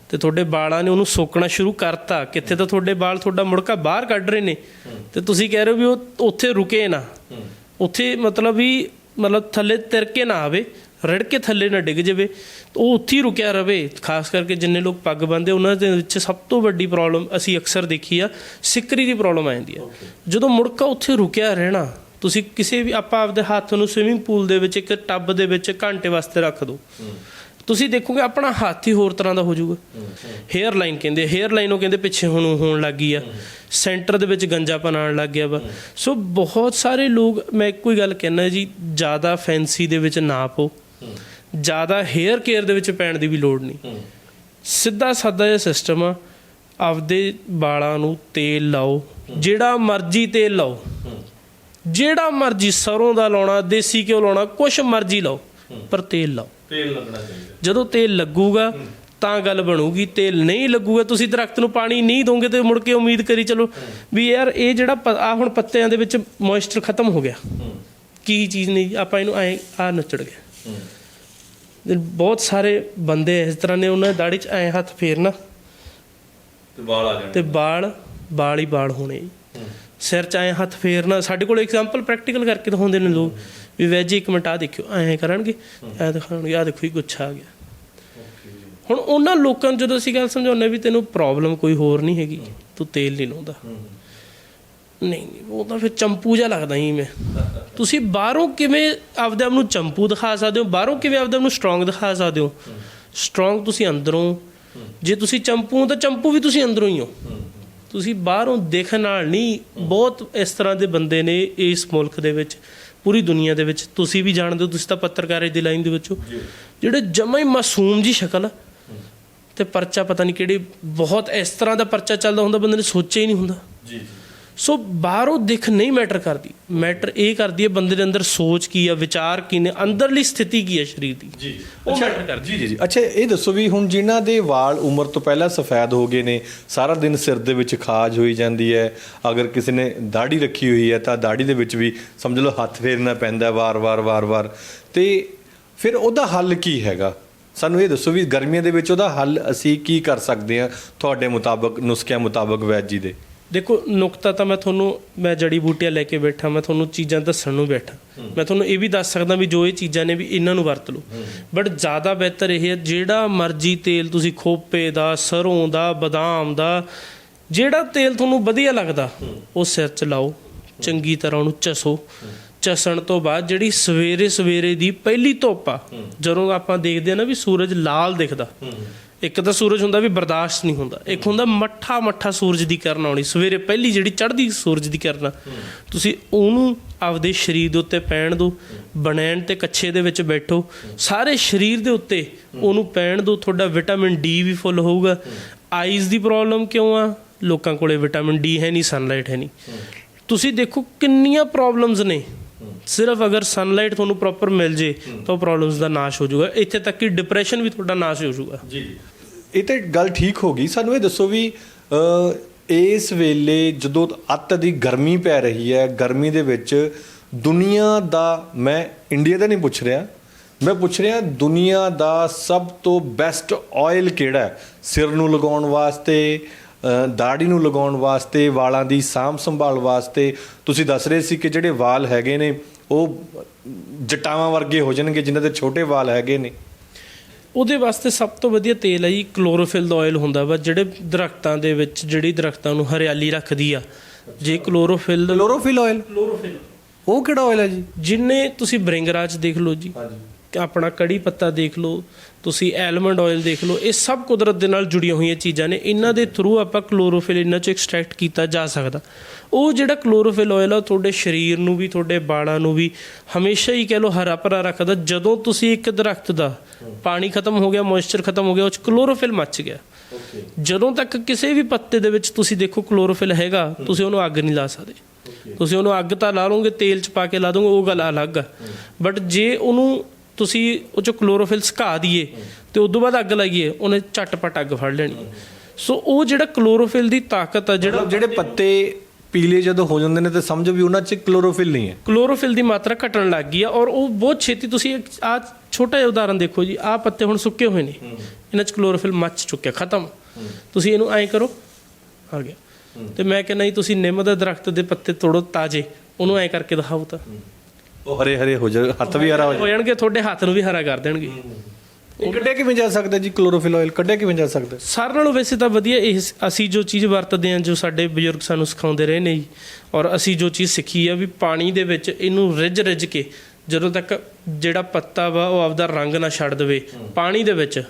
ਤੇ ਤੁਹਾਡੇ ਵਾਲਾਂ ਨੇ ਉਹਨੂੰ ਸੋਕਣਾ ਸ਼ੁਰੂ ਕਰਤਾ, ਕਿੱਥੇ ਤਾਂ ਤੁਹਾਡੇ ਵਾਲ ਤੁਹਾਡਾ ਮੁੜਕਾ ਬਾਹਰ ਕੱਢ ਰਹੇ ਨੇ। ਤੇ ਤੁਸੀਂ ਕਹਿ ਰਹੇ ਹੋ ਵੀ ਉਹ ਉੱਥੇ ਰੁਕੇ ਨਾ। ਉੱਥੇ ਮਤਲਬ ਵੀ ਮਤਲਬ ਥੱਲੇ ਤਿਰ ਕੇ ਨਾ ਆਵੇ। ਰੜ ਕੇ ਥੱਲੇ ਨਾ ਡਿੱਗ ਜਾਵੇ ਉਹ ਉੱਥੇ ਹੀ ਰੁਕਿਆ ਰਵੇ। ਖਾਸ ਕਰਕੇ ਜਿੰਨੇ ਲੋਕ ਪੱਗ ਬੰਨਦੇ ਉਹਨਾਂ ਦੇ ਵਿੱਚ ਸਭ ਤੋਂ ਵੱਡੀ ਪ੍ਰੋਬਲਮ ਅਸੀਂ ਅਕਸਰ ਦੇਖੀ ਆ ਸਿੱਕਰੀ ਦੀ ਪ੍ਰੋਬਲਮ ਆ ਜਾਂਦੀ ਆ। ਜਦੋਂ ਮੁੜਕਾ ਉੱਥੇ ਰੁਕਿਆ ਰਹਿਣਾ ਤੁਸੀਂ ਕਿਸੇ ਵੀ ਆਪਾਂ ਆਪਦੇ ਹੱਥ ਨੂੰ ਸਵਿਮਿੰਗ ਪੂਲ ਦੇ ਵਿੱਚ ਇੱਕ ਟੱਬ ਦੇ ਵਿੱਚ ਘੰਟੇ ਵਾਸਤੇ ਰੱਖ ਦਿਓ ਤੁਸੀਂ ਦੇਖੋਗੇ ਆਪਣਾ ਹੱਥ ਹੀ ਹੋਰ ਤਰ੍ਹਾਂ ਦਾ ਹੋ ਜਾਊਗਾ। ਹੇਅਰ ਲਾਈਨ ਕਹਿੰਦੇ ਹੇਅਰ ਲਾਈਨ ਉਹ ਕਹਿੰਦੇ ਪਿੱਛੇ ਹੁਣ ਹੋਣ ਲੱਗੀ ਆ। ਸੈਂਟਰ ਦੇ ਵਿੱਚ ਗੰਜਾਪਨ ਆਉਣ ਲੱਗ ਗਿਆ ਵਾ। ਸੋ ਬਹੁਤ ਸਾਰੇ ਲੋਕ ਮੈਂ ਇੱਕੋ ਹੀ ਗੱਲ ਕਹਿਣਾ ਜੀ ਜ਼ਿਆਦਾ ਫੈਂਸੀ ਦੇ ਵਿੱਚ ਨਾ ਪੋ ਜ਼ਿਆਦਾ ਹੇਅਰ ਕੇਅਰ ਦੇ ਵਿੱਚ ਪੈਣ ਦੀ ਵੀ ਲੋੜ ਨਹੀਂ। ਸਿੱਧਾ ਸਾਦਾ ਜਿਹਾ ਸਿਸਟਮ ਆ ਆਪਦੇ ਵਾਲਾਂ ਨੂੰ ਤੇਲ ਲਾਓ ਜਿਹੜਾ ਮਰਜ਼ੀ ਤੇਲ ਲਾਓ। ਜਿਹੜਾ ਮਰਜ਼ੀ ਸਰੋਂ ਦਾ ਲਾਉਣਾ ਦੇਸੀ ਘਿਓ ਲਾਉਣਾ ਕੁਛ ਮਰਜ਼ੀ ਲਾਓ ਪਰ ਤੇਲ ਲਾਓ। ਤੇਲ ਲੱਗਣਾ ਚਾਹੀਦਾ। ਜਦੋਂ ਤੇਲ ਲੱਗੂਗਾ ਤਾਂ ਗੱਲ ਬਣੂਗੀ ਤੇਲ ਨਹੀਂ ਲੱਗੂਗਾ ਤੁਸੀਂ ਦਰਖਤ ਨੂੰ ਪਾਣੀ ਨਹੀਂ ਦੋਗੇ ਤੇ ਮੁੜ ਕੇ ਉਮੀਦ ਕਰੀ ਚਲੋ ਵੀ ਯਾਰ ਇਹ ਜਿਹੜਾ ਆ ਹੁਣ ਪੱਤਿਆਂ ਦੇ ਵਿੱਚ ਮੋਇਸਚਰ ਖਤਮ ਹੋ ਗਿਆ। ਕੀ ਚੀਜ਼ ਨਹੀਂ ਆਪਾਂ ਇਹਨੂੰ ਐ ਆ ਨੱਚੜ ਗਿਆ। ਬਹੁਤ ਸਾਰੇ ਬੰਦੇ ਇਸ ਤਰ੍ਹਾਂ ਨੇ ਉਹਨਾਂ ਦੀ ਦਾੜੀ 'ਚ ਐ ਹੱਥ ਫੇਰਨਾ। ਤੇ ਵਾਲ ਆ ਜਾਣ। ਤੇ ਬਾਲ ਬਾਲ ਹੀ ਬਾਲ ਹੋਣੇ। ਸਿਰ 'ਚ ਐ ਹੱਥ ਫੇਰਨਾ। ਸਾਡੇ ਕੋਲ ਐਗਜ਼ਾਮਪਲ ਪ੍ਰੈਕਟੀਕਲ ਕਰਕੇ ਦਿਖਾਉਂਦੇ ਨੇ ਲੋਕ। ਵੀ ਵੈਜ ਇੱਕ ਮਿੰਟ ਆ ਦੇਖਿਓ ਐ ਕਰਨਗੇ। ਐ ਦਿਖਾਉਣਗੇ ਆ ਦੇਖੋ ਹੀ ਗੁੱਛਾ ਆ ਗਿਆ। ਹੁਣ ਉਹਨਾਂ ਲੋਕਾਂ ਨੂੰ ਜਦੋਂ ਅਸੀਂ ਗੱਲ ਸਮਝਾਉਂਦੇ ਵੀ ਤੈਨੂੰ ਪ੍ਰੋਬਲਮ ਕੋਈ ਹੋਰ ਨਹੀਂ ਹੈਗੀ ਤੂੰ ਤੇਲ ਨਹੀਂ ਲਾਉਂਦਾ। ਨਹੀਂ ਨਹੀਂ ਉਹ ਤਾਂ ਫਿਰ ਚੰਪੂ ਜਿਹਾ ਲੱਗਦਾ ਹੀ ਮੈਂ। ਤੁਸੀਂ ਬਾਹਰੋਂ ਕਿਵੇਂ ਆਪਦੇ ਆਪ ਨੂੰ ਚੰਪੂ ਦਿਖਾ ਸਕਦੇ ਹੋ? ਬਾਹਰੋਂ ਕਿਵੇਂ ਆਪਦੇ ਆਪ ਨੂੰ ਸਟਰੋਂਗ ਦਿਖਾ ਸਕਦੇ ਹੋ? ਸਟਰੋਂਗ ਤੁਸੀਂ ਅੰਦਰੋਂ। ਜੇ ਤੁਸੀਂ ਚੰਪੂ ਹੋ ਤਾਂ ਚੰਪੂ ਵੀ ਤੁਸੀਂ ਅੰਦਰੋਂ ਹੀ ਹੋ। ਤੁਸੀਂ ਬਾਹਰੋਂ ਦੇਖਣ ਨਾਲ ਨਹੀਂ ਬਹੁਤ ਇਸ ਤਰ੍ਹਾਂ ਦੇ ਬੰਦੇ ਨੇ ਇਸ ਮੁਲਕ ਦੇ ਵਿੱਚ ਪੂਰੀ ਦੁਨੀਆ ਦੇ ਵਿੱਚ। ਤੁਸੀਂ ਵੀ ਜਾਣਦੇ ਹੋ ਤੁਸੀਂ ਤਾਂ ਪੱਤਰਕਾਰੀ ਦੀ ਲਾਈਨ ਦੇ ਵਿੱਚ। ਜਿਹੜੇ ਜਮਾ ਹੀ ਮਾਸੂਮ ਜੀ ਸ਼ਕਲ ਤੇ ਪਰਚਾ ਪਤਾ ਨਹੀਂ ਕਿਹੜੀ ਬਹੁਤ ਇਸ ਤਰ੍ਹਾਂ ਦਾ ਪਰਚਾ ਚੱਲਦਾ ਹੁੰਦਾ ਬੰਦੇ ਨੇ ਸੋਚਿਆ ਹੀ ਨਹੀਂ ਹੁੰਦਾ। ਜੀ। ਸੋ ਬਾਹਰੋਂ ਦਿਖ ਨਹੀਂ ਮੈਟਰ ਕਰਦੀ। ਮੈਟਰ ਇਹ ਕਰਦੀ ਹੈ ਬੰਦੇ ਦੇ ਅੰਦਰ ਸੋਚ ਕੀ ਆ ਵਿਚਾਰ ਕੀ ਨੇ ਅੰਦਰਲੀ ਸਥਿਤੀ ਕੀ ਹੈ ਸਰੀਰ ਦੀ। ਜੀ ਉਹ ਮੈਟਰ ਕਰਦੀ। ਜੀ ਜੀ ਜੀ। ਅੱਛਾ ਇਹ ਦੱਸੋ ਵੀ ਹੁਣ ਜਿਨ੍ਹਾਂ ਦੇ ਵਾਲ ਉਮਰ ਤੋਂ ਪਹਿਲਾਂ ਸਫੈਦ ਹੋ ਗਏ ਨੇ ਸਾਰਾ ਦਿਨ ਸਿਰ ਦੇ ਵਿੱਚ ਖਾਜ ਹੋਈ ਜਾਂਦੀ ਹੈ ਅਗਰ ਕਿਸੇ ਨੇ ਦਾੜੀ ਰੱਖੀ ਹੋਈ ਹੈ ਤਾਂ ਦਾੜੀ ਦੇ ਵਿੱਚ ਵੀ ਸਮਝ ਲਓ ਹੱਥ ਫੇਰਨਾ ਪੈਂਦਾ ਵਾਰ-ਵਾਰ ਵਾਰ-ਵਾਰ ਤੇ ਫਿਰ ਉਹਦਾ ਹੱਲ ਕੀ ਹੈਗਾ? ਸਾਨੂੰ ਇਹ ਦੱਸੋ ਵੀ ਗਰਮੀਆਂ ਦੇ ਵਿੱਚ ਉਹਦਾ ਹੱਲ ਅਸੀਂ ਕੀ ਕਰ ਸਕਦੇ ਹਾਂ ਤੁਹਾਡੇ ਮੁਤਾਬਕ ਨੁਸਖਿਆਂ ਮੁਤਾਬਕ ਵੈਦ ਜੀ ਦੇ। ਦੇਖੋ ਨੁਕਤਾ ਤਾਂ ਮੈਂ ਤੁਹਾਨੂੰ ਮੈਂ ਜੜੀ ਬੂਟੀਆਂ ਲੈ ਕੇ ਬੈਠਾ ਮੈਂ ਤੁਹਾਨੂੰ ਚੀਜ਼ਾਂ ਦੱਸਣ ਨੂੰ ਬੈਠਾ। ਮੈਂ ਤੁਹਾਨੂੰ ਇਹ ਵੀ ਦੱਸ ਸਕਦਾ ਵੀ ਜੋ ਇਹ ਚੀਜ਼ਾਂ ਨੇ ਵੀ ਇਹਨਾਂ ਨੂੰ ਵਰਤ ਲਓ। ਬਟ ਜ਼ਿਆਦਾ ਬਿਹਤਰ ਇਹ ਹੈ ਜਿਹੜਾ ਮਰਜ਼ੀ ਤੇਲ ਤੁਸੀਂ ਖੋਪੇ ਦਾ ਸਰੋਂ ਦਾ ਬਦਾਮ ਦਾ ਜਿਹੜਾ ਤੇਲ ਤੁਹਾਨੂੰ ਵਧੀਆ ਲੱਗਦਾ ਉਹ ਸਿਰ 'ਚ ਲਾਓ ਚੰਗੀ ਤਰ੍ਹਾਂ ਉਹਨੂੰ ਚਸੋ। ਚਸਣ ਤੋਂ ਬਾਅਦ ਜਿਹੜੀ ਸਵੇਰੇ ਸਵੇਰੇ ਦੀ ਪਹਿਲੀ ਧੁੱਪ ਆ ਜਦੋਂ ਆਪਾਂ ਦੇਖਦੇ ਆ ਨਾ ਵੀ ਸੂਰਜ ਲਾਲ ਦਿਖਦਾ ਇੱਕ ਤਾਂ ਸੂਰਜ ਹੁੰਦਾ ਵੀ ਬਰਦਾਸ਼ਤ ਨਹੀਂ ਹੁੰਦਾ, ਇੱਕ ਹੁੰਦਾ ਮੱਠਾ ਮੱਠਾ ਸੂਰਜ ਦੀ ਕਿਰਨ ਆਉਣੀ, ਸਵੇਰੇ ਪਹਿਲੀ ਜਿਹੜੀ ਚੜ੍ਹਦੀ ਸੂਰਜ ਦੀ ਕਿਰਨ ਤੁਸੀਂ ਉਹਨੂੰ ਆਪਦੇ ਸਰੀਰ ਦੇ ਉੱਤੇ ਪੈਣ ਦਿਓ ਬਨੈਣ ਤੇ ਕੱਛੇ ਦੇ ਵਿੱਚ ਬੈਠੋ, ਸਾਰੇ ਸਰੀਰ ਦੇ ਉੱਤੇ ਉਹਨੂੰ ਪੈਣ ਦਿਓ, ਤੁਹਾਡਾ ਵਿਟਾਮਿਨ ਡੀ ਵੀ ਫੁੱਲ ਹੋਊਗਾ। ਆਈਜ਼ ਦੀ ਪ੍ਰੋਬਲਮ ਕਿਉਂ ਆ? ਲੋਕਾਂ ਕੋਲੇ ਵਿਟਾਮਿਨ ਡੀ ਹੈ ਨਹੀਂ ਸਨਲਾਈਟ ਹੈ ਨਹੀਂ। ਤੁਸੀਂ ਦੇਖੋ ਕਿੰਨੀਆਂ ਪ੍ਰੋਬਲਮਸ ਨੇ। ਸਿਰਫ ਅਗਰ ਸਨਲਾਈਟ ਤੁਹਾਨੂੰ ਪ੍ਰੋਪਰ ਮਿਲ ਜੇ, ਤਾਂ ਉਹ ਪ੍ਰੋਬਲਮਸ ਦਾ ਨਾਸ਼ ਹੋ ਜਾਊਗਾ। ਇੱਥੇ ਤੱਕ ਕਿ ਡਿਪਰੈਸ਼ਨ ਵੀ ਤੁਹਾਡਾ ਨਾਸ਼ ਹੋ ਜਾਊਗਾ। ਜੀ। ਇਹ ਤੇ ਗੱਲ ਠੀਕ ਹੋ ਗਈ। ਸਾਨੂੰ ਇਹ ਦੱਸੋ ਵੀ ਇਸ ਵੇਲੇ ਜਦੋਂ ਅੱਤ ਦੀ ਗਰਮੀ ਪੈ ਰਹੀ ਹੈ, ਗਰਮੀ ਦੇ ਵਿੱਚ ਦੁਨੀਆ ਦਾ, ਮੈਂ ਇੰਡੀਆ ਦਾ ਨਹੀਂ ਪੁੱਛ ਰਿਹਾ। ਮੈਂ ਪੁੱਛ ਰਿਹਾ ਦੁਨੀਆ ਦਾ ਸਭ ਤੋਂ ਬੈਸਟ ਆਇਲ ਕਿਹੜਾ ਹੈ? ਸਿਰ ਨੂੰ ਲਗਾਉਣ ਵਾਸਤੇ ਦਾੜੀ ਨੂੰ ਲਗਾਉਣ ਵਾਸਤੇ, ਵਾਲਾਂ ਦੀ ਸਾਂਭ ਸੰਭਾਲ ਵਾਸਤੇ। ਤੁਸੀਂ ਦੱਸ ਰਹੇ ਸੀ ਕਿ ਜਿਹੜੇ ਵਾਲ ਹੈਗੇ ਨੇ, ਉਹ ਜਟਾਵਾਂ ਵਰਗੇ ਹੋ ਜਾਣਗੇ, ਜਿਨ੍ਹਾਂ ਦੇ ਛੋਟੇ ਵਾਲ ਹੈਗੇ ਨੇ। ਉਹਦੇ ਵਾਸਤੇ ਸਭ ਤੋਂ ਵਧੀਆ ਤੇਲ ਹੈ ਜੀ ਕਲੋਰੋਫਿਲ ਦਾ ਆਇਲ ਹੁੰਦਾ ਵਾ ਜਿਹੜੇ ਦਰਖਤਾਂ ਦੇ ਵਿੱਚ ਜਿਹੜੀ ਦਰਖਤਾਂ ਨੂੰ ਹਰਿਆਲੀ ਰੱਖਦੀ ਆ। ਜੇ ਕਲੋਰੋਫਿਲ ਕਲੋਰੋਫਿਲ ਆਇਲ ਕਲੋਰੋਫਿਲ ਉਹ ਕਿਹੜਾ ਆਇਲ ਹੈ ਜੀ? ਜਿੰਨੇ ਤੁਸੀਂ ਬ੍ਰਿੰਗਰਾਜ ਦੇਖ ਲਓ ਜੀ ਹਾਂਜੀ। ਆਪਣਾ ਕੜੀ ਪੱਤਾ ਦੇਖ ਲਓ ਤੁਸੀਂ ਐਲਮੰਡ ਆਇਲ ਦੇਖ ਲਓ ਇਹ ਸਭ ਕੁਦਰਤ ਦੇ ਨਾਲ ਜੁੜੀਆਂ ਹੋਈਆਂ ਚੀਜ਼ਾਂ ਨੇ। ਇਹਨਾਂ ਦੇ ਥਰੂ ਆਪਾਂ ਕਲੋਰੋਫਿਲ ਇਹਨਾਂ ਚੋਂ ਐਕਸਟ੍ਰੈਕਟ ਕੀਤਾ ਜਾ ਸਕਦਾ। ਉਹ ਜਿਹੜਾ ਕਲੋਰੋਫਿਲ ਆਇਲ ਆ ਤੁਹਾਡੇ ਸਰੀਰ ਨੂੰ ਵੀ ਤੁਹਾਡੇ ਬਾਲਾਂ ਨੂੰ ਵੀ ਹਮੇਸ਼ਾ ਹੀ ਕਹਿ ਲਓ ਹਰਾ ਭਰਾ ਰੱਖਦਾ। ਜਦੋਂ ਤੁਸੀਂ ਇੱਕ ਦਰਖਤ ਦਾ ਪਾਣੀ ਖਤਮ ਹੋ ਗਿਆ ਮੋਇਸਚਰ ਖਤਮ ਹੋ ਗਿਆ ਉਹ ਚ ਕਲੋਰੋਫਿਲ ਮੱਚ ਗਿਆ। ਜਦੋਂ ਤੱਕ ਕਿਸੇ ਵੀ ਪੱਤੇ ਦੇ ਵਿੱਚ ਤੁਸੀਂ ਦੇਖੋ ਕਲੋਰੋਫਿਲ ਹੈਗਾ ਤੁਸੀਂ ਉਹਨੂੰ ਅੱਗ ਨਹੀਂ ਲਾ ਸਕਦੇ। ਤੁਸੀਂ ਉਹਨੂੰ ਅੱਗ ਤਾਂ ਲਾ ਲਓਗੇ ਤੇਲ ਚ ਪਾ ਕੇ ਲਾ ਦੋਗੇ ਉਹ ਗੱਲ ਅਲੱਗ ਆ। ਬਟ ਜੇ ਉਹਨੂੰ ਤੁਸੀਂ ਉਹ ਚ ਕਲੋਰੋਫਿਲ ਸੁਕਾ ਦਈਏ ਤੇ ਉਦੋਂ ਬਾਅਦ ਅੱਗ ਲਾਈਏ ਉਹਨੇ ਝਟਪਟ ਅੱਗ ਫੜ ਲੈਣੀ ਸੋ ਉਹ ਜਿਹੜਾ ਕਲੋਰੋਫਿਲ ਦੀ ਤਾਕਤ ਆ ਜਿਹੜਾ ਜਿਹੜੇ ਪੱਤੇ ਪੀਲੇ ਜਦੋਂ ਹੋ ਜਾਂਦੇ ਨੇ ਤੇ ਸਮਝੋ ਵੀ ਉਹਨਾਂ 'ਚ ਕਲੋਰੋਫਿਲ ਨਹੀਂ ਹੈ। ਕਲੋਰੋਫਿਲ ਦੀ ਮਾਤਰਾ ਘਟਣ ਲੱਗ ਗਈ ਆ ਔਰ ਉਹ ਬਹੁਤ ਛੇਤੀ ਤੁਸੀਂ ਆ ਛੋਟਾ ਜਿਹਾ ਉਦਾਹਰਨ ਦੇਖੋ ਜੀ ਆ ਪੱਤੇ ਹੁਣ ਸੁੱਕੇ ਹੋਏ ਨੇ। ਇਹਨਾਂ 'ਚ ਕਲੋਰੋਫਿਲ ਮੱਚ ਚੁੱਕਿਆ ਖਤਮ। ਤੁਸੀਂ ਇਹਨੂੰ ਐਂ ਕਰੋ ਆ ਗਿਆ। ਤੇ ਮੈਂ ਕਹਿੰਦਾ ਜੀ ਤੁਸੀਂ ਨਿੰਮ ਦੇ ਦਰਖਤ ਦੇ ਪੱਤੇ ਤੋੜੋ ਤਾਜ਼ੇ ਉਹਨੂੰ ਐਂ ਕਰਕੇ ਦਿਖਾਓ ਤਾਂ। ਉਹ ਹਰੇ ਹਰੇ ਹੋ ਜਾ ਹੱਥ ਵੀ ਹਰਾ ਹੋ ਹੋ ਜਾਣਗੇ ਤੁਹਾਡੇ ਹੱਥ ਨੂੰ ਵੀ ਹਰਾ ਕਰ ਦੇਣਗੇ। ਜਾ ਕੱਢਿਆ ਕਿਵੇਂ ਜਾ ਸਕਦਾ ਜੀ ਕਲੋਰੋਫਿਲ ਆਇਲ ਕੱਢਿਆ ਕਿਵੇਂ ਜਾ ਸਕਦਾ? ਸਾਰਿਆਂ ਨਾਲੋਂ ਵੈਸੇ ਤਾਂ ਵਧੀਆ ਇਹ ਅਸੀਂ ਜੋ ਚੀਜ਼ ਵਰਤਦੇ ਹਾਂ ਜੋ ਸਾਡੇ ਬਜ਼ੁਰਗ ਸਾਨੂੰ ਸਿਖਾਉਂਦੇ ਰਹੇ ਨੇ ਜੀ ਔਰ ਅਸੀਂ ਜੋ ਚੀਜ਼ ਸਿੱਖੀ ਆ ਵੀ ਪਾਣੀ ਦੇ ਵਿੱਚ ਇਹਨੂੰ ਰਿੱਝ ਰਿੱਝ ਕੇ ਜਦੋਂ ਤੱਕ ਜਿਹੜਾ ਪੱਤਾ ਵਾ ਉਹ ਆਪਦਾ ਰੰਗ ਨਾ ਛੱਡ ਦੇਵੇ ਪਾਣੀ ਦੇ ਵਿੱਚ।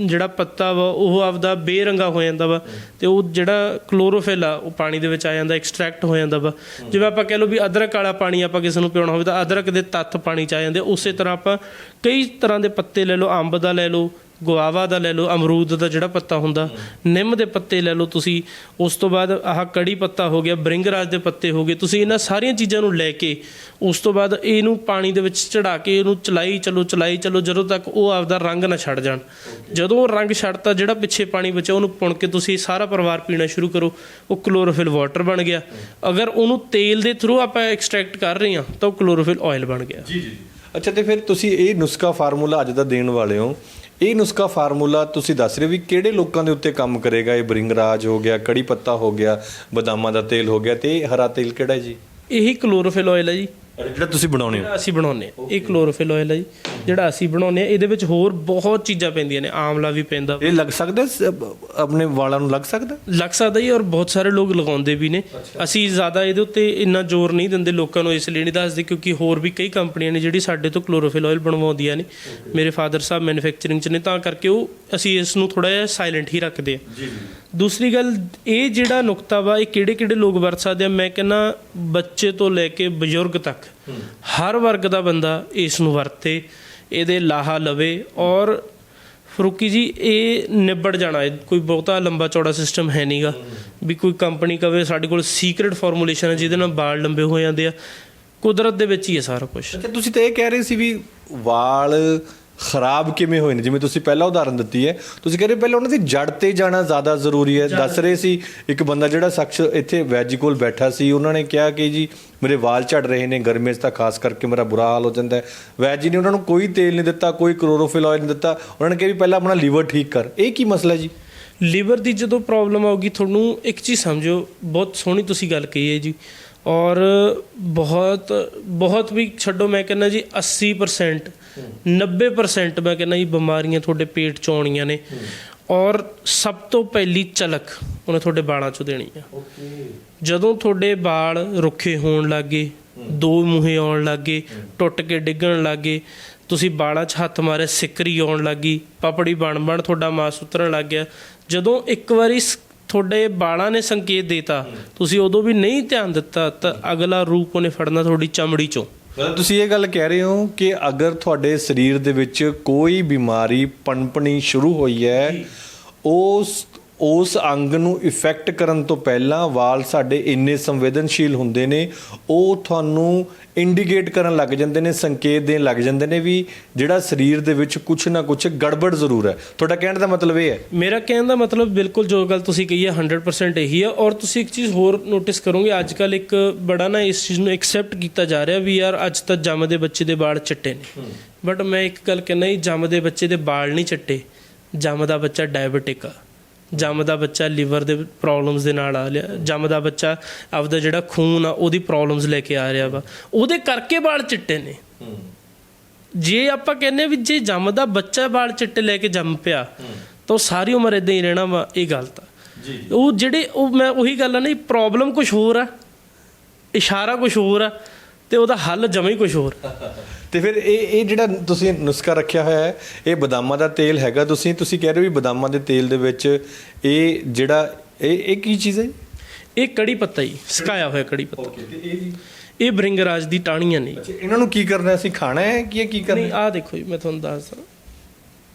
ਜਿਹੜਾ ਪੱਤਾ ਵਾ, ਉਹ ਆਪਦਾ ਬੇਰੰਗਾ ਹੋ ਜਾਂਦਾ ਵਾ ਤੇ ਉਹ ਜਿਹੜਾ ਕਲੋਰੋਫਿਲ ਆ, ਉਹ ਪਾਣੀ ਦੇ ਵਿੱਚ ਆ ਜਾਂਦਾ ਐਕਸਟ੍ਰੈਕਟ ਹੋ ਜਾਂਦਾ ਵਾ। ਜਿਵੇਂ ਆਪਾਂ ਕਹਿ ਲਓ ਵੀ ਅਦਰਕ ਵਾਲਾ ਪਾਣੀ ਆਪਾਂ ਕਿਸੇ ਨੂੰ ਪਿਉਣਾ ਹੋਵੇ ਤਾਂ ਅਦਰਕ ਦੇ ਤੱਤ ਪਾਣੀ ਚ ਆ ਜਾਂਦੇ ਉਸੇ ਤਰ੍ਹਾਂ ਆਪਾਂ ਕਈ ਤਰ੍ਹਾਂ ਦੇ ਪੱਤੇ ਲੈ ਲਓ, ਅੰਬ ਦਾ ਲੈ ਲਓ ਗੁਆਵਾ ਦਾ ਲੈ ਲਓ, ਅਮਰੂਦ ਦਾ ਜਿਹੜਾ ਪੱਤਾ ਹੁੰਦਾ, ਨਿੰਮ ਦੇ ਪੱਤੇ ਲੈ ਲਓ ਤੁਸੀਂ, ਉਸ ਤੋਂ ਬਾਅਦ ਆਹ ਕੜੀ ਪੱਤਾ ਹੋ ਗਿਆ, ਬ੍ਰਿੰਗਰਾਜ ਦੇ ਪੱਤੇ ਹੋ ਗਏ, ਤੁਸੀਂ ਇਹਨਾਂ ਸਾਰੀਆਂ ਚੀਜ਼ਾਂ ਨੂੰ ਲੈ ਕੇ, ਉਸ ਤੋਂ ਬਾਅਦ ਇਹਨੂੰ ਪਾਣੀ ਦੇ ਵਿੱਚ ਚੜਾ ਕੇ ਇਹਨੂੰ ਚਲਾਈ ਚਲੋ ਚਲਾਈ ਚਲੋ, ਜਦੋਂ ਤੱਕ ਉਹ ਆਪਦਾ ਰੰਗ ਨਾ ਛੱਡ ਜਾਣ। ਜਦੋਂ ਉਹ ਰੰਗ ਛੱਡਤਾ, ਜਿਹੜਾ ਪਿੱਛੇ ਪਾਣੀ ਬਚਿਆ, ਉਹਨੂੰ ਪੁਣ ਕੇ ਤੁਸੀਂ ਸਾਰਾ ਪਰਿਵਾਰ ਪੀਣਾ ਸ਼ੁਰੂ ਕਰੋ, ਉਹ ਕਲੋਰੋਫਿਲ ਵਾਟਰ ਬਣ ਗਿਆ। ਅਗਰ ਉਹਨੂੰ ਤੇਲ ਦੇ ਥਰੂ ਆਪਾਂ ਐਕਸਟ੍ਰੈਕਟ ਕਰ ਰਹੇ ਹਾਂ, ਤਾਂ ਉਹ ਕਲੋਰੋਫਿਲ ਆਇਲ ਬਣ ਗਿਆ। ਜੀ ਜੀ। ਅੱਛਾ, ਤੇ ਫਿਰ ਤੁਸੀਂ ਇਹ ਨੁਸਖਾ ਫਾਰਮੂਲਾ ਅੱਜ ਦਾ ਦੇਣ ਵਾਲੇ ਹੋ। ਇਹ ਨੁਸਖਾ ਫਾਰਮੂਲਾ ਤੁਸੀਂ ਦੱਸ ਰਹੇ ਹੋ ਵੀ ਕਿਹੜੇ ਲੋਕਾਂ ਦੇ ਉੱਤੇ ਕੰਮ ਕਰੇਗਾ? ਇਹ ਬ੍ਰਿੰਗਰਾਜ ਹੋ ਗਿਆ ਕੜੀ ਪੱਤਾ ਹੋ ਗਿਆ, ਬਦਾਮਾਂ ਦਾ ਤੇਲ ਹੋ ਗਿਆ ਤੇ ਇਹ ਹਰਾ ਤੇਲ ਕਿਹੜਾ ਹੈ ਜੀ? ਇਹੀ ਕਲੋਰੋਫਿਲ ਆਇਲ ਹੈ ਜੀ। ਜਿਹੜਾ ਤੁਸੀਂ ਬਣਾਉਣੇ ਹੋ? ਜਿਹੜਾ ਅਸੀਂ ਬਣਾਉਂਦੇ ਹਾਂ ਇਹ ਕਲੋਰੋਫਿਲ ਆਇਲ ਹੈ ਜੀ। ਜਿਹੜਾ ਅਸੀਂ ਬਣਾਉਂਦੇ ਹਾਂ ਇਹਦੇ ਵਿੱਚ ਹੋਰ ਬਹੁਤ ਚੀਜ਼ਾਂ ਪੈਂਦੀਆਂ ਨੇ। ਆਮਲਾ ਵੀ ਪੈਂਦਾ। ਇਹ ਲੱਗ ਸਕਦਾ ਸ- ਆਪਣੇ ਵਾਲਾਂ ਨੂੰ ਲੱਗ ਸਕਦਾ? ਲੱਗ ਸਕਦਾ ਜੀ ਔਰ ਬਹੁਤ ਸਾਰੇ ਲੋਕ ਲਗਾਉਂਦੇ ਵੀ ਨੇ। ਅਸੀਂ ਜ਼ਿਆਦਾ ਇਹਦੇ ਉੱਤੇ ਇੰਨਾ ਜ਼ੋਰ ਨਹੀਂ ਦਿੰਦੇ ਲੋਕਾਂ ਨੂੰ ਇਸ ਲਈ ਨਹੀਂ ਦੱਸਦੇ ਕਿਉਂਕਿ ਹੋਰ ਵੀ ਕਈ ਕੰਪਨੀਆਂ ਨੇ ਜਿਹੜੀ ਸਾਡੇ ਤੋਂ ਕਲੋਰੋਫਿਲ ਆਇਲ ਬਣਵਾਉਂਦੀਆਂ ਨੇ। ਮੇਰੇ ਫਾਦਰ ਸਾਹਿਬ ਮੈਨੂਫੈਕਚਰਿੰਗ ਚ ਨੇ ਤਾਂ ਕਰਕੇ ਉਹ ਅਸੀਂ ਇਸ ਨੂੰ ਥੋੜਾ ਜਿਹਾ ਸਾਇਲੈਂਟ ਹੀ ਰੱਖਦੇ ਆ ਦੂਸਰੀ ਗੱਲ, ਇਹ ਜਿਹੜਾ ਨੁਕਤਾ ਵਾ, ਇਹ ਕਿਹੜੇ ਕਿਹੜੇ ਲੋਕ ਵਰਤ ਸਕਦੇ ਆ? ਮੈਂ ਕਹਿੰਨਾ ਬੱਚੇ ਤੋਂ ਲੈ ਕੇ ਬਜ਼ੁਰਗ ਤੱਕ, ਹਰ ਵਰਗ ਦਾ ਬੰਦਾ ਇਸ ਨੂੰ ਵਰਤੇ, ਇਹਦੇ ਲਾਹਾ ਲਵੇ ਔਰ ਫਰੂਕੀ ਜੀ, ਇਹ ਨਿਬੜ ਜਾਣਾ ਹੈ ਕੋਈ ਬਹੁਤਾ ਲੰਬਾ ਚੌੜਾ ਸਿਸਟਮ ਹੈ ਨਹੀਂਗਾ ਵੀ ਕੋਈ ਕੰਪਨੀ ਕਵੇ, ਸਾਡੇ ਕੋਲ ਸੀਕ੍ਰੀਟ ਫਾਰਮੂਲੇਸ਼ਨ ਹੈ ਜਿਹਦੇ ਨਾਲ ਵਾਲ ਲੰਬੇ ਹੋ ਜਾਂਦੇ ਆ। ਕੁਦਰਤ ਦੇ ਵਿੱਚ ਹੀ ਹੈ ਸਾਰਾ ਕੁਝ ਅੱਛਾ, ਤੁਸੀਂ ਤਾਂ ਇਹ ਕਹਿ ਰਹੇ ਸੀ ਵੀ ਵਾਲ ਖਰਾਬ ਕਿਵੇਂ ਹੋਏ ਨੇ? ਜਿਵੇਂ ਤੁਸੀਂ ਪਹਿਲਾਂ ਉਦਾਹਰਨ ਦਿੱਤੀ ਹੈ ਤੁਸੀਂ ਕਹਿ ਰਹੇ ਪਹਿਲਾਂ ਉਹਨਾਂ ਦੀ ਜੜ ਤੇ ਜਾਣਾ ਜ਼ਿਆਦਾ ਜ਼ਰੂਰੀ ਹੈ। ਦੱਸ ਰਹੇ ਸੀ ਇੱਕ ਬੰਦਾ ਜਿਹੜਾ ਸ਼ਖਸ ਇੱਥੇ ਵੈਜੀ ਕੋਲ ਬੈਠਾ ਸੀ ਉਹਨਾਂ ਨੇ ਕਿਹਾ ਕਿ ਜੀ ਮੇਰੇ ਵਾਲ ਝੜ ਰਹੇ ਨੇ ਗਰਮੀ 'ਚ ਤਾਂ ਖਾਸ ਕਰਕੇ ਮੇਰਾ ਬੁਰਾ ਹਾਲ ਹੋ ਜਾਂਦਾ ਹੈ। ਵੈਜੀ ਨੇ ਉਹਨਾਂ ਨੂੰ ਕੋਈ ਤੇਲ ਨਹੀਂ ਦਿੱਤਾ ਕੋਈ ਕਲੋਰੋਫਿਲ ਆਇਲ ਨਹੀਂ ਦਿੱਤਾ। ਉਹਨਾਂ ਨੇ ਕਿਹਾ ਵੀ ਪਹਿਲਾਂ ਆਪਣਾ ਲੀਵਰ ਠੀਕ ਕਰ। ਇਹ ਕੀ ਮਸਲਾ ਜੀ? ਲੀਵਰ ਦੀ ਜਦੋਂ ਪ੍ਰੋਬਲਮ ਆਊਗੀ ਤੁਹਾਨੂੰ ਇੱਕ ਚੀਜ਼ ਸਮਝੋ ਬਹੁਤ ਸੋਹਣੀ ਤੁਸੀਂ ਗੱਲ ਕਹੀ ਹੈ ਜੀ। ਔਰ ਬਹੁਤ ਬਹੁਤ ਵੀ ਛੱਡੋ ਮੈਂ ਕਹਿੰਦਾ ਜੀ 80% 90% ਮੈਂ ਕਹਿੰਦਾ ਜੀ ਬਿਮਾਰੀਆਂ ਤੁਹਾਡੇ ਪੇਟ ਚ ਆਉਣੀਆਂ ਨੇ। ਔਰ ਸਭ ਤੋਂ ਪਹਿਲੀ ਝਲਕ ਉਹਨੇ ਤੁਹਾਡੇ ਬਾਲਾਂ ਚੋਂ ਦੇਣੀ ਆ। ਜਦੋਂ ਤੁਹਾਡੇ ਵਾਲ ਰੁੱਖੇ ਹੋਣ ਲੱਗੇ ਦੋ ਮੂੰਹੇ ਆਉਣ ਲੱਗੇ ਟੁੱਟ ਕੇ ਡਿੱਗਣ ਲੱਗੇ ਤੁਸੀਂ ਵਾਲਾਂ 'ਚ ਹੱਥ ਮਾਰਿਆ ਸਿੱਕਰੀ ਆਉਣ ਲੱਗੀ ਪਪੜੀ ਬਣ ਬਣ ਤੁਹਾਡਾ ਮਾਸ ਉਤਰਨ ਲੱਗ ਗਿਆ। ਜਦੋਂ ਇੱਕ ਵਾਰੀ ਤੁਹਾਡੇ ਵਾਲਾਂ ਨੇ ਸੰਕੇਤ ਦੇਤਾ ਤੁਸੀਂ ਉਦੋਂ ਵੀ ਨਹੀਂ ਧਿਆਨ ਦਿੱਤਾ ਤਾਂ ਅਗਲਾ ਰੂਪ ਉਹਨੇ ਫੜਨਾ ਤੁਹਾਡੀ ਚਮੜੀ 'ਚੋਂ। ਮਤਲਬ ਤੁਸੀਂ ਇਹ ਗੱਲ ਕਹਿ ਰਹੇ ਹੋ ਕਿ ਅਗਰ ਤੁਹਾਡੇ ਸਰੀਰ ਦੇ ਵਿੱਚ ਕੋਈ ਬਿਮਾਰੀ ਪਣਪਣੀ ਸ਼ੁਰੂ ਹੋਈ ਹੈ ਉਸ ਉਸ ਅੰਗ ਨੂੰ ਇਫੈਕਟ ਕਰਨ ਤੋਂ ਪਹਿਲਾਂ ਵਾਲ ਸਾਡੇ ਇੰਨੇ ਸੰਵੇਦਨਸ਼ੀਲ ਹੁੰਦੇ ਨੇ ਉਹ ਤੁਹਾਨੂੰ ਇੰਡੀਕੇਟ ਕਰਨ ਲੱਗ ਜਾਂਦੇ ਨੇ ਸੰਕੇਤ ਦੇਣ ਲੱਗ ਜਾਂਦੇ ਨੇ ਵੀ ਜਿਹੜਾ ਸਰੀਰ ਦੇ ਵਿੱਚ ਕੁਝ ਨਾ ਕੁਝ ਗੜਬੜ ਜ਼ਰੂਰ ਹੈ। ਤੁਹਾਡਾ ਕਹਿਣ ਦਾ ਮਤਲਬ ਇਹ ਹੈ? ਮੇਰਾ ਕਹਿਣ ਦਾ ਮਤਲਬ ਬਿਲਕੁਲ ਜੋ ਗੱਲ ਤੁਸੀਂ ਕਹੀ ਹੈ 100% ਇਹੀ ਹੈ। ਔਰ ਤੁਸੀਂ ਇੱਕ ਚੀਜ਼ ਹੋਰ ਨੋਟਿਸ ਕਰੋਗੇ ਅੱਜ ਕੱਲ ਇੱਕ ਬੜਾ ਨਾ ਇਸ ਚੀਜ਼ ਨੂੰ ਐਕਸੈਪਟ ਕੀਤਾ ਜਾ ਰਿਹਾ ਵੀ ਯਾਰ ਅੱਜ ਤੱਕ ਜੰਮਦੇ ਬੱਚੇ ਦੇ ਵਾਲ ਚਿੱਟੇ ਨੇ। ਬਟ ਮੈਂ ਇੱਕ ਗੱਲ ਕਹਿਣਾ ਹੀ ਜੰਮਦੇ ਬੱਚੇ ਦੇ ਵਾਲ ਨਹੀਂ ਚਿੱਟੇ। ਜੰਮਦਾ ਬੱਚਾ ਡਾਇਬੀਟਿਕ ਆ। ਜੰਮਦਾ ਬੱਚਾ ਲਿਵਰ ਦੇ ਪ੍ਰੋਬਲਮਸ ਦੇ ਨਾਲ ਆ ਲਿਆ ਜੰਮਦਾ ਬੱਚਾ ਆਪਦਾ ਜਿਹੜਾ ਖੂਨ ਆ ਉਹਦੀ ਪ੍ਰੋਬਲਮਸ ਲੈ ਕੇ ਆ ਰਿਹਾ ਵਾ। ਉਹਦੇ ਕਰਕੇ ਵਾਲ ਚਿੱਟੇ ਨੇ। ਜੇ ਆਪਾਂ ਕਹਿੰਨੇ ਵੀ ਜੇ ਜੰਮਦਾ ਬੱਚਾ ਵਾਲ ਚਿੱਟੇ ਲੈ ਕੇ ਜੰਮ ਪਿਆ ਤਾਂ ਸਾਰੀ ਉਮਰ ਇਦਾਂ ਹੀ ਰਹਿਣਾ ਵਾ ਇਹ ਗਲਤ ਆ। ਜੀ। ਉਹ ਜਿਹੜੇ ਉਹ ਮੈਂ ਉਹੀ ਗੱਲ ਆ ਨਹੀਂ ਪ੍ਰੋਬਲਮ ਕੁਝ ਹੋਰ ਆ ਇਸ਼ਾਰਾ ਕੁਝ ਹੋਰ ਆ ਤੇ ਉਹਦਾ ਹੱਲ ਜਮਾ ਹੀ ਕੁਝ ਹੋਰ। ਤੇ ਫਿਰ ਇਹ ਇਹ ਜਿਹੜਾ ਤੁਸੀਂ ਨੁਸਖਾ ਰੱਖਿਆ ਹੋਇਆ ਹੈ ਇਹ ਬਦਾਮਾਂ ਦਾ ਤੇਲ ਹੈਗਾ। ਤੁਸੀਂ ਤੁਸੀਂ ਕਹਿ ਰਹੇ ਹੋ ਵੀ ਬਦਾਮਾਂ ਦੇ ਤੇਲ ਦੇ ਵਿੱਚ ਇਹ ਜਿਹੜਾ ਇਹ ਇਹ ਕੀ ਚੀਜ਼ ਹੈ ਇਹ ਕੜੀ ਪੱਤਾ ਹੀ ਸੁਕਾਇਆ ਹੋਇਆ ਕੜੀ ਪੱਤਾ। ਓਕੇ ਤੇ ਇਹ ਜੀ? ਇਹ ਬ੍ਰਿੰਗਰਾਜ ਦੀ ਟਾਹਣੀਆਂ ਨੇ। ਅੱਛਾ ਇਹਨਾਂ ਨੂੰ ਕੀ ਕਰਨਾ ਹੈ? ਅਸੀਂ ਖਾਣਾ ਹੈ ਕਿ ਇਹ ਕੀ ਕਰਨਾ ਨਹੀਂ ਆਹ ਦੇਖੋ ਜੀ ਮੈਂ ਤੁਹਾਨੂੰ ਦੱਸਦਾ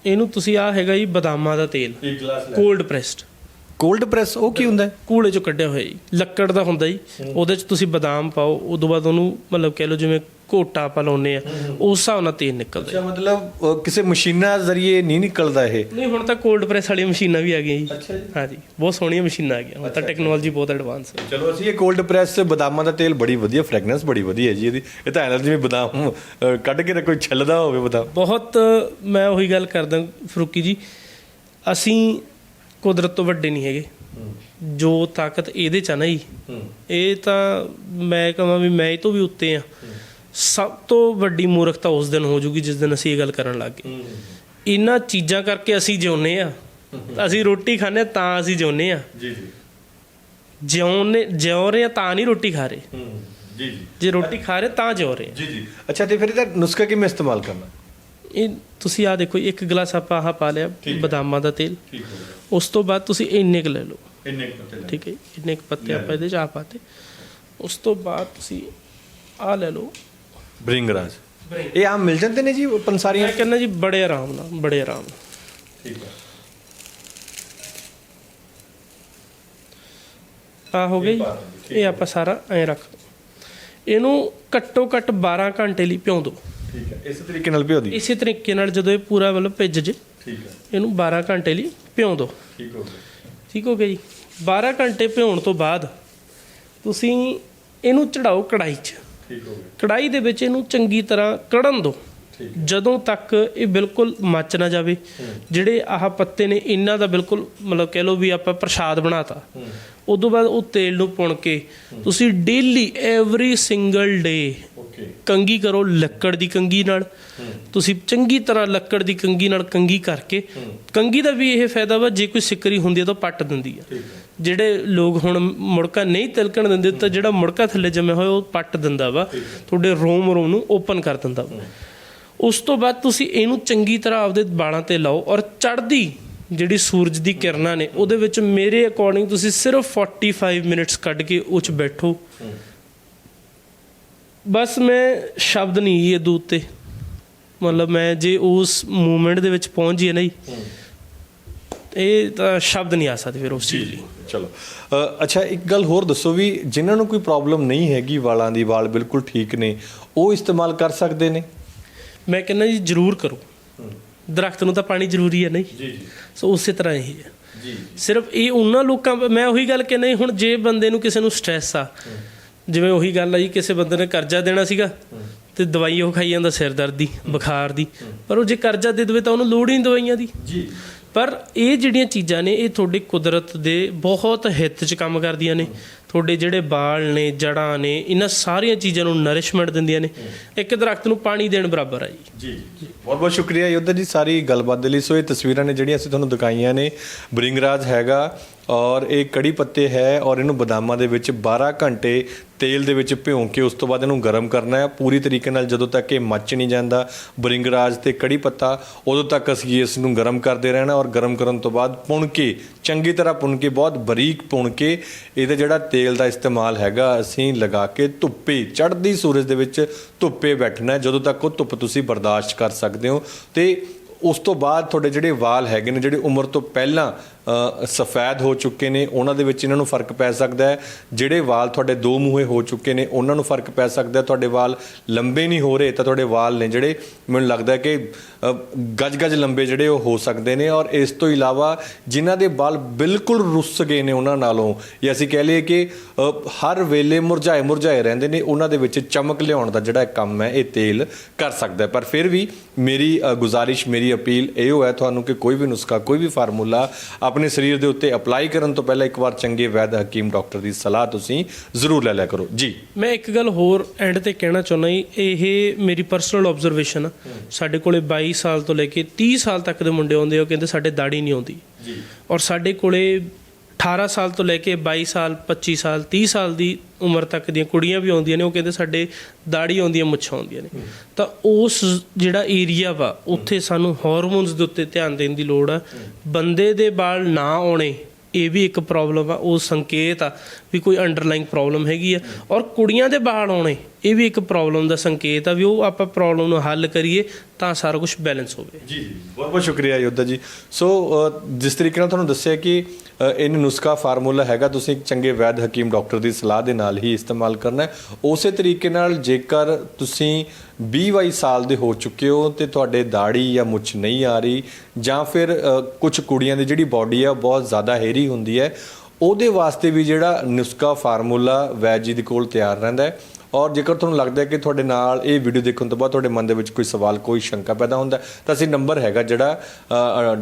ਇਹਨੂੰ ਤੁਸੀਂ ਆਹ ਹੈਗਾ ਜੀ ਬਦਾਮਾਂ ਦਾ ਤੇਲ। ਇੱਕ glass cold pressed. Cold press ਉਹ ਕੀ ਹੁੰਦਾ ਕੂੜੇ ਚੋਂ ਕੱਢਿਆ ਹੋਇਆ ਜੀ ਲੱਕੜ ਦਾ ਹੁੰਦਾ ਜੀ। ਉਹਦੇ ਚ ਤੁਸੀਂ ਬਦਾਮ ਪਾਓ ਉਦੋਂ ਬਾਅਦ ਉਹਨੂੰ ਮਤਲਬ ਕਹਿ ਲਓ ਜਿਵੇਂ ਘੋਟਾ ਆਪਾਂ ਲਾਉਂਦੇ ਆ ਉਸ ਹਿਸਾਬ ਨਾਲ ਤੇਲ ਨਿਕਲਦਾ ਅੱਛਾ ਮਤਲਬ ਅਹ, ਕਿਸੇ ਮਸ਼ੀਨਾਂ ਜ਼ਰੀਏ ਨਹੀਂ ਨਿਕਲਦਾ ਇਹ? ਨਹੀਂ ਹੁਣ ਤਾਂ ਕੋਲਡ ਪ੍ਰੈਸ ਵਾਲੀਆਂ ਮਸ਼ੀਨਾਂ ਵੀ ਆ ਗਈਆਂ ਜੀ। ਅੱਛਾ ਜੀ। ਹਾਂਜੀ ਬਹੁਤ ਸੋਹਣੀਆਂ ਮਸ਼ੀਨਾਂ ਆ ਗਈਆਂ ਹੁਣ ਤਾਂ ਟੈਕਨੋਲੋਜੀ ਬਹੁਤ ਐਡਵਾਂਸ ਹੈ ਚਲੋ ਅਸੀਂ ਇਹ ਕੋਲਡ ਪ੍ਰੈਸ ਬਦਾਮਾਂ ਦਾ ਤੇਲ ਬੜੀ ਵਧੀਆ ਫ੍ਰੈਗਨੈਂਸ ਬੜੀ ਵਧੀਆ ਹੈ ਜੀ ਇਹਦੀ। ਇਹ ਤਾਂ ਐਨਰਜੀ ਜਿਵੇਂ ਬਦਾਮ ਅਹ, ਕੱਢ ਕੇ ਤਾਂ ਕੋਈ ਛਿੱਲਦਾ ਹੋਵੇ ਬਦਾਮ। ਬਹੁਤ ਮੈਂ ਉਹੀ ਗੱਲ ਕਰਦਾ ਫਰੂਕੀ ਜੀ ਅਸੀਂ ਕੁਦਰਤ ਤੋਂ ਵੱਡੇ ਨਹੀਂ ਹੈਗੇ। ਜੋ ਤਾਕਤ ਇਹਦੇ ਚ ਆ ਨਾ ਜੀ ਇਹ ਤਾਂ ਮੈਂ ਕਹਾਂ ਵੀ ਮੈਂ ਇਹ ਤੋਂ ਵੀ ਉੱਤੇ ਆ ਸਭ ਤੋਂ ਵੱਡੀ ਮੂਰਖਤਾ ਉਸ ਦਿਨ ਹੋ ਜੂਗੀ ਜਿਸ ਦਿਨ ਅਸੀਂ ਇਹ ਗੱਲ ਕਰਨ ਲੱਗ ਗਏ। ਇਹਨਾਂ ਚੀਜ਼ਾਂ ਕਰਕੇ ਅਸੀਂ ਜਿਉਂਦੇ ਆ ਅਸੀਂ ਰੋਟੀ ਖਾਂਦੇ ਤਾਂ ਅਸੀਂ ਜਿਉਂਦੇ ਆ ਜੀ ਜੀ। ਜਿਉ ਰਹੇ ਤਾਂ ਨਹੀਂ ਰੋਟੀ ਖਾ ਰਹੇ। ਜੀ ਜੀ। ਜੇ ਰੋਟੀ ਖਾ ਰਹੇ ਤਾਂ ਜਿਉ ਰਹੇ ਆ ਜੀ ਜੀ। ਅੱਛਾ ਤੇ ਫਿਰ ਇਹਦਾ ਨੁਸਖਾ ਕਿਵੇਂ ਇਸਤੇਮਾਲ ਕਰਨਾ? ਇਹ ਤੁਸੀਂ ਆ ਦੇਖੋ ਇੱਕ ਗਲਾਸ ਆਪਾਂ ਆਹ ਪਾ ਲਿਆ। ਬਦਾਮਾਂ ਦਾ ਤੇਲ। ਠੀਕ ਹੋ। ਗਿਆ ਉਸ ਤੋਂ ਬਾਅਦ ਤੁਸੀਂ ਇੰਨੇ ਕੁ ਲੈ ਲਓ। ਇੰਨੇ ਕੁ ਪੱਤੇ ਠੀਕ ਹੈ ਇੰਨੇ ਕੁ ਪੱਤੇ ਆਪਾਂ ਇਹਦੇ ਚ ਆ ਪਾਤੇ। ਉਸ ਤੋਂ ਬਾਅਦ ਤੁਸੀਂ ਆ ਲੈ ਲਓ। ਬ੍ਰਿੰਗਰਾਜ। ਇਹ ਆਮ ਮਿਲ ਜਾਂਦੇ ਨੇ ਜੀ ਪੰਸਾਰੀਆਂ? ਮੈਂ ਕਹਿੰਦਾ ਜੀ ਬੜੇ ਆਰਾਮ ਨਾਲ ਬੜੇ ਆਰਾਮ ਨਾਲ। ਠੀਕ ਹੈ ਆ ਹੋ ਗਿਆ ਇਹ ਆਪਾਂ ਸਾਰਾ ਐ ਰੱਖ। ਇਹਨੂੰ ਘੱਟੋ ਘੱਟ 12 ਘੰਟੇ ਲਈ ਭਿਉਂ ਦਿਓ ਠੀਕ ਹੈ ਇਸੇ ਤਰੀਕੇ ਨਾਲ ਭਿਓ ਦੀ। ਇਸੇ ਤਰੀਕੇ ਨਾਲ ਜਦੋਂ ਇਹ ਪੂਰਾ ਮਤਲਬ ਭਿੱਜ ਜੇ ਠੀਕ ਹੈ ਇਹਨੂੰ 12 ਘੰਟੇ ਲਈ ਭਿਉਂ ਦਿਓ ਠੀਕ ਹੋ ਗਿਆ। ਠੀਕ ਹੋ ਗਿਆ ਜੀ। 12 ਘੰਟੇ ਭਿਉਣ ਤੋਂ ਬਾਅਦ ਤੁਸੀਂ ਇਹਨੂੰ ਚੜਾਓ ਕੜਾਈ 'ਚ। ਠੀਕ ਹੋ ਗਿਆ। ਕੜਾਈ ਦੇ ਵਿੱਚ ਇਹਨੂੰ ਚੰਗੀ ਤਰ੍ਹਾਂ ਕੜਨ ਦਿਓ ਠੀਕ ਜਦੋਂ ਤੱਕ ਇਹ ਬਿਲਕੁਲ ਮੱਚ ਨਾ ਜਾਵੇ ਜਿਹੜੇ ਆਹ ਪੱਤੇ ਨੇ ਇਹਨਾਂ ਦਾ ਬਿਲਕੁਲ ਮਤਲਬ ਕਹਿ ਲਓ ਵੀ ਆਪਾਂ ਪ੍ਰਸ਼ਾਦ ਬਣਾਤਾ। ਉਦੋਂ ਬਾਅਦ ਉਹ ਤੇਲ ਨੂੰ ਪੁਣ ਕੇ ਤੁਸੀਂ ਡੇਲੀ ਐਵਰੀ ਸਿੰਗਲ ਡੇ ਕੰਗੀ ਕਰੋ ਲੱਕੜ ਦੀ ਕੰਗੀ ਨਾਲ। ਤੁਸੀਂ ਚੰਗੀ ਤਰ੍ਹਾਂ ਲੱਕੜ ਦੀ ਕੰਗੀ ਨਾਲ ਕੰਗੀ ਕਰਕੇ ਕੰਗੀ ਦਾ ਵੀ ਇਹ ਫਾਇਦਾ ਵਾ ਜੇ ਕੋਈ ਸਿੱਕਰੀ ਹੁੰਦੀ ਹੈ ਤਾਂ ਪੱਟ ਦਿੰਦੀ ਆ। ਜਿਹੜੇ ਲੋਕ ਹੁਣ ਮੁੜਕਾ ਨਹੀਂ ਤਿਲਕਣ ਦਿੰਦੇ ਤਾਂ ਜਿਹੜਾ ਮੁੜਕਾ ਥੱਲੇ ਜੰਮਿਆ ਹੋਇਆ ਉਹ ਪੱਟ ਦਿੰਦਾ ਵਾ। ਤੁਹਾਡੇ ਰੋਮ ਰੋਮ ਨੂੰ ਓਪਨ ਕਰ ਦਿੰਦਾ ਵਾ। ਉਸ ਤੋਂ ਬਾਅਦ ਤੁਸੀਂ ਇਹਨੂੰ ਚੰਗੀ ਤਰ੍ਹਾਂ ਆਪਦੇ ਵਾਲਾਂ ਤੇ ਲਾਓ ਔਰ ਚੜਦੀ ਜਿਹੜੀ ਸੂਰਜ ਦੀ ਕਿਰਨਾਂ ਨੇ ਉਹਦੇ ਵਿੱਚ ਮੇਰੇ ਅਕੋਰਡਿੰਗ ਤੁਸੀਂ ਸਿਰਫ 45 ਮਿੰਟਸ ਕੱਢ ਕੇ ਉਹ ਚ ਬੈਠੋ। ਬਸ ਮੈਂ ਸ਼ਬਦ ਨਹੀਂ ਇਹ ਦੂਤ ਤੇ। ਮਤਲਬ ਮੈਂ ਜੇ ਉਸ ਮੂਵਮੈਂਟ ਦੇ ਵਿੱਚ ਪਹੁੰਚ ਜਾਈਏ ਨਹੀਂ ਇਹ ਤਾਂ ਸ਼ਬਦ ਨਹੀਂ ਆ ਸਕਦੇ ਫਿਰ ਉਸ ਚੀਜ਼ ਲਈ। ਚਲੋ। ਅੱਛਾ ਇੱਕ ਗੱਲ ਹੋਰ ਦੱਸੋ ਵੀ ਜਿਨ੍ਹਾਂ ਨੂੰ ਕੋਈ ਪ੍ਰੋਬਲਮ ਨਹੀਂ ਹੈਗੀ ਵਾਲਾਂ ਦੀ ਵਾਲ ਬਿਲਕੁਲ ਠੀਕ ਨੇ ਉਹ ਇਸਤੇਮਾਲ ਕਰ ਸਕਦੇ ਨੇ? ਮੈਂ ਕਹਿੰਦਾ ਜੀ ਜ਼ਰੂਰ ਕਰੋ। ਦਰਖਤ ਨੂੰ ਤਾਂ ਪਾਣੀ ਜ਼ਰੂਰੀ ਹੈ ਨਹੀਂ ਜੀ। ਜੀ ਸੋ ਉਸੇ ਤਰ੍ਹਾਂ ਹੀ ਹੈ। ਜੀ ਸਿਰਫ ਇਹ ਉਹਨਾਂ ਲੋਕਾਂ ਮੈਂ ਉਹੀ ਗੱਲ ਕਹਿੰਦਾ ਜੀ, ਹੁਣ ਜੇ ਬੰਦੇ ਨੂੰ ਕਿਸੇ ਨੂੰ ਸਟ੍ਰੈਸ ਆ ਜਿਵੇਂ ਉਹੀ ਗੱਲ ਆ ਜੀ ਕਿਸੇ ਬੰਦੇ ਨੇ ਕਰਜ਼ਾ ਦੇਣਾ ਸੀਗਾ ਤੇ ਦਵਾਈ ਉਹ ਖਾਈ ਜਾਂਦਾ ਸਿਰ ਦਰਦ ਦੀ ਬੁਖਾਰ ਦੀ। ਪਰ ਉਹ ਜੇ ਕਰਜ਼ਾ ਦੇ ਦੇਵੇ ਤਾਂ ਉਹਨੂੰ ਲੋੜ ਹੀ ਨਹੀਂ ਦਵਾਈਆਂ ਦੀ। ਜੀ। ਪਰ ਇਹ ਜਿਹੜੀਆਂ ਚੀਜ਼ਾਂ ਨੇ ਇਹ ਤੁਹਾਡੀ ਕੁਦਰਤ ਦੇ ਬਹੁਤ ਹਿੱਤ 'ਚ ਕੰਮ ਕਰਦੀਆਂ ਨੇ। ਤੁਹਾਡੇ ਜਿਹੜੇ ਬਾਲ ਨੇ ਜੜਾਂ ਨੇ ਇਹਨਾਂ ਸਾਰੀਆਂ ਚੀਜ਼ਾਂ ਨੂੰ ਨਰਿਸ਼ਮੈਂਟ ਦਿੰਦੀਆਂ ਨੇ। ਇੱਕ ਦਰਖਤ ਨੂੰ ਪਾਣੀ ਦੇਣ ਬਰਾਬਰ ਆ ਜੀ। ਜੀ। ਬਹੁਤ ਬਹੁਤ ਸ਼ੁਕਰੀਆ ਯੋਧਾ ਜੀ ਸਾਰੀ ਗੱਲਬਾਤ ਦੇ ਲਈ। ਸੋ ਇਹ ਤਸਵੀਰਾਂ ਨੇ ਜਿਹੜੀਆਂ ਅਸੀਂ ਤੁਹਾਨੂੰ ਦਿਖਾਈਆਂ ਨੇ। ਬ੍ਰਿੰਗਰਾਜ ਹੈਗਾ ਔਰ ਇਹ ਕੜੀ ਪੱਤੇ ਹੈ ਔਰ ਇਹਨੂੰ ਬਦਾਮਾਂ ਦੇ ਵਿੱਚ 12 ਘੰਟੇ ਤੇਲ ਦੇ ਵਿੱਚ ਭਿਉਂ ਕੇ ਉਸ ਤੋਂ ਬਾਅਦ ਇਹਨੂੰ ਗਰਮ ਕਰਨਾ ਹੈ। ਪੂਰੀ ਤਰੀਕੇ ਨਾਲ ਜਦੋਂ ਤੱਕ ਇਹ ਮੱਚ ਨਹੀਂ ਜਾਂਦਾ, ਬ੍ਰਿੰਗਰਾਜ ਤੇ ਕੜੀ ਪੱਤਾ, ਉਦੋਂ ਤੱਕ ਅਸੀਂ ਇਸ ਨੂੰ ਗਰਮ ਕਰਦੇ ਰਹਿਣਾ ਔਰ ਗਰਮ ਕਰਨ ਤੋਂ ਬਾਅਦ ਪੁਣ ਕੇ, ਚੰਗੀ ਤਰ੍ਹਾਂ ਪੁਣ ਕੇ, ਬਹੁਤ ਬਰੀਕ ਪੁਣ ਕੇ ਇਹਦਾ ਜਿਹੜਾ ਤੇਲ ਦਾ ਇਸਤੇਮਾਲ ਹੈਗਾ, ਅਸੀਂ ਲਗਾ ਕੇ ਧੁੱਪੇ, ਚੜ੍ਹਦੀ ਸੂਰਜ ਦੇ ਵਿੱਚ ਧੁੱਪੇ ਬੈਠਣਾ ਜਦੋਂ ਤੱਕ ਉਹ ਧੁੱਪ ਤੁਸੀਂ ਬਰਦਾਸ਼ਤ ਕਰ ਸਕਦੇ ਹੋ ਤੇ ਉਸ ਤੋਂ ਬਾਅਦ ਤੁਹਾਡੇ ਜਿਹੜੇ ਵਾਲ ਹੈਗੇ ਨੇ, ਜਿਹੜੇ ਉਮਰ ਤੋਂ ਪਹਿਲਾਂ ਸਫੈਦ ਹੋ ਚੁੱਕੇ ਨੇ, ਉਹਨਾਂ ਦੇ ਵਿੱਚ ਇਹਨਾਂ ਨੂੰ ਫ਼ਰਕ ਪੈ ਸਕਦਾ ਹੈ। ਜਿਹੜੇ ਵਾਲ ਤੁਹਾਡੇ ਦੋ ਮੂਹੇ ਹੋ ਚੁੱਕੇ ਨੇ, ਉਹਨਾਂ ਨੂੰ ਫ਼ਰਕ ਪੈ ਸਕਦਾ ਹੈ। ਤੁਹਾਡੇ ਵਾਲ ਲੰਬੇ ਨਹੀਂ ਹੋ ਰਹੇ ਤਾਂ ਤੁਹਾਡੇ ਵਾਲ ਨੇ ਜਿਹੜੇ, ਮੈਨੂੰ ਲੱਗਦਾ ਕਿ ਗਜ਼ ਗਜ਼ ਲੰਬੇ ਜਿਹੜੇ ਉਹ ਹੋ ਸਕਦੇ ਨੇ। ਔਰ ਇਸ ਤੋਂ ਇਲਾਵਾ ਜਿਨ੍ਹਾਂ ਦੇ ਵਾਲ ਬਿਲਕੁਲ ਰੁੱਸ ਗਏ ਨੇ ਉਹਨਾਂ ਨਾਲੋਂ, ਜਾਂ ਅਸੀਂ ਕਹਿ ਲਈਏ ਕਿ ਹਰ ਵੇਲੇ ਮੁਰਝਾਏ ਮੁਰਝਾਏ ਰਹਿੰਦੇ ਨੇ, ਉਹਨਾਂ ਦੇ ਵਿੱਚ ਚਮਕ ਲਿਆਉਣ ਦਾ ਜਿਹੜਾ ਕੰਮ ਹੈ, ਇਹ ਤੇਲ ਕਰ ਸਕਦਾ ਪਰ ਫਿਰ ਵੀ ਮੇਰੀ ਗੁਜ਼ਾਰਿਸ਼, ਮੇਰੀ ਅਪੀਲ ਇਹੋ ਹੈ ਤੁਹਾਨੂੰ ਕਿ ਕੋਈ ਵੀ ਨੁਸਖਾ, ਕੋਈ ਵੀ ਫਾਰਮੂਲਾ ਆਪਣੇ ਸਰੀਰ ਦੇ ਉੱਤੇ ਅਪਲਾਈ ਕਰਨ ਤੋਂ ਪਹਿਲਾਂ ਇੱਕ ਵਾਰ ਚੰਗੇ ਵੈਦ ਹਕੀਮ ਡਾਕਟਰ ਦੀ ਸਲਾਹ ਤੁਸੀਂ ਜ਼ਰੂਰ ਲੈ ਲਿਆ ਕਰੋ। ਜੀ। ਮੈਂ ਇੱਕ ਗੱਲ ਹੋਰ ਐਂਡ ਤੇ ਕਹਿਣਾ ਚਾਹੁੰਦਾ ਜੀ ਇਹ ਮੇਰੀ ਪਰਸਨਲ ਆਬਜ਼ਰਵੇਸ਼ਨ ਸਾਡੇ ਕੋਲੇ 22 ਸਾਲ ਤੋਂ ਲੈ ਕੇ 30 ਸਾਲ ਤੱਕ ਦੇ ਮੁੰਡੇ ਆਉਂਦੇ ਆ ਉਹ ਕਹਿੰਦੇ ਸਾਡੇ ਦਾੜੀ ਨਹੀਂ ਆਉਂਦੀ। ਜੀ। ਔਰ ਸਾਡੇ ਕੋਲੇ 18 ਸਾਲ ਤੋਂ ਲੈ ਕੇ 22 ਸਾਲ 25 ਸਾਲ 30 ਸਾਲ ਦੀ ਉਮਰ ਤੱਕ ਦੀਆਂ ਕੁੜੀਆਂ ਵੀ ਆਉਂਦੀਆਂ ਨੇ ਉਹ ਕਹਿੰਦੇ ਸਾਡੇ ਦਾੜੀ ਆਉਂਦੀਆਂ ਮੁੱਛਾਂ ਆਉਂਦੀਆਂ ਨੇ। ਤਾਂ ਉਸ ਜਿਹੜਾ ਏਰੀਆ ਵਾ ਉੱਥੇ ਸਾਨੂੰ ਹਾਰਮੋਨਸ ਦੇ ਉੱਤੇ ਧਿਆਨ ਦੇਣ ਦੀ ਲੋੜ ਆ। ਬੰਦੇ ਦੇ ਵਾਲ ਨਾ ਆਉਣੇ ਇਹ ਵੀ ਇੱਕ ਪ੍ਰੋਬਲਮ ਆ ਉਹ ਸੰਕੇਤ ਆ ਵੀ ਕੋਈ ਅੰਡਰਲਾਈਂਗ ਪ੍ਰੋਬਲਮ ਹੈਗੀ ਆ। ਔਰ ਕੁੜੀਆਂ ਦੇ ਵਾਲ ਆਉਣੇ ਇਹ ਵੀ ਇੱਕ ਪ੍ਰੋਬਲਮ ਦਾ ਸੰਕੇਤ ਆ ਵੀ ਉਹ ਆਪਾਂ ਪ੍ਰੋਬਲਮ ਨੂੰ ਹੱਲ ਕਰੀਏ ਤਾਂ ਸਾਰਾ ਕੁਝ ਬੈਲੈਂਸ ਹੋਵੇ। ਜੀ ਬਹੁਤ ਬਹੁਤ ਸ਼ੁਕਰੀਆ ਯੋਧਾ ਜੀ। ਸੋ ਜਿਸ ਤਰੀਕੇ ਨਾਲ ਤੁਹਾਨੂੰ ਦੱਸਿਆ ਕਿ ਅ, ਇਹਨੂੰ ਨੁਸਖਾ ਫਾਰਮੂਲਾ ਹੈਗਾ ਤੁਸੀਂ ਇੱਕ ਚੰਗੇ ਵੈਦ ਹਕੀਮ ਡਾਕਟਰ ਦੀ ਸਲਾਹ ਦੇ ਨਾਲ ਹੀ ਇਸਤੇਮਾਲ ਕਰਨਾ ਹੈ। ਉਸੇ ਤਰੀਕੇ ਨਾਲ ਜੇਕਰ ਤੁਸੀਂ 20 22 ਸਾਲ ਦੇ ਹੋ ਚੁੱਕੇ ਹੋ ਤੇ ਤੁਹਾਡੇ ਦਾੜੀ ਜਾਂ ਮੁੱਛ ਨਹੀਂ ਆ ਰਹੀ ਜਾਂ ਫਿਰ ਕੁਝ ਕੁੜੀਆਂ ਦੀ ਜਿਹੜੀ ਬਾਡੀ ਆ ਬਹੁਤ ਜ਼ਿਆਦਾ ਹੇਰੀ ਹੁੰਦੀ ਹੈ ਉਹਦੇ ਵਾਸਤੇ ਵੀ ਜਿਹੜਾ ਨੁਸਖਾ ਫਾਰਮੂਲਾ ਵੈਦ ਜੀ ਦੇ ਕੋਲ ਤਿਆਰ ਰਹਿੰਦਾ ਹੈ। ਔਰ ਜੇਕਰ ਤੁਹਾਨੂੰ ਲੱਗਦਾ ਹੈ ਕਿ ਤੁਹਾਡੇ ਨਾਲ ਇਹ ਵੀਡੀਓ ਦੇਖਣ ਤੋਂ ਬਾਅਦ ਤੁਹਾਡੇ ਮਨ ਦੇ ਵਿੱਚ ਕੋਈ ਸਵਾਲ, ਕੋਈ ਸ਼ੰਕਾ ਪੈਦਾ ਹੁੰਦਾ ਤਾਂ ਅਸੀਂ ਨੰਬਰ ਹੈਗਾ ਜਿਹੜਾ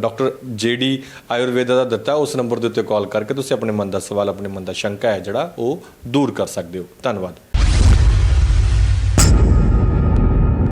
ਡਾਕਟਰ ਜੇਡੀ ਆਯੁਰਵੇਦਾ ਦਾ ਦਿੱਤਾ, ਉਸ ਨੰਬਰ ਦੇ ਉੱਤੇ ਕਾਲ ਕਰਕੇ ਤੁਸੀਂ ਆਪਣੇ ਮਨ ਦਾ ਸਵਾਲ, ਆਪਣੇ ਮਨ ਦਾ ਸ਼ੰਕਾ ਹੈ ਜਿਹੜਾ ਉਹ ਦੂਰ ਕਰ ਸਕਦੇ ਹੋ। ਧੰਨਵਾਦ।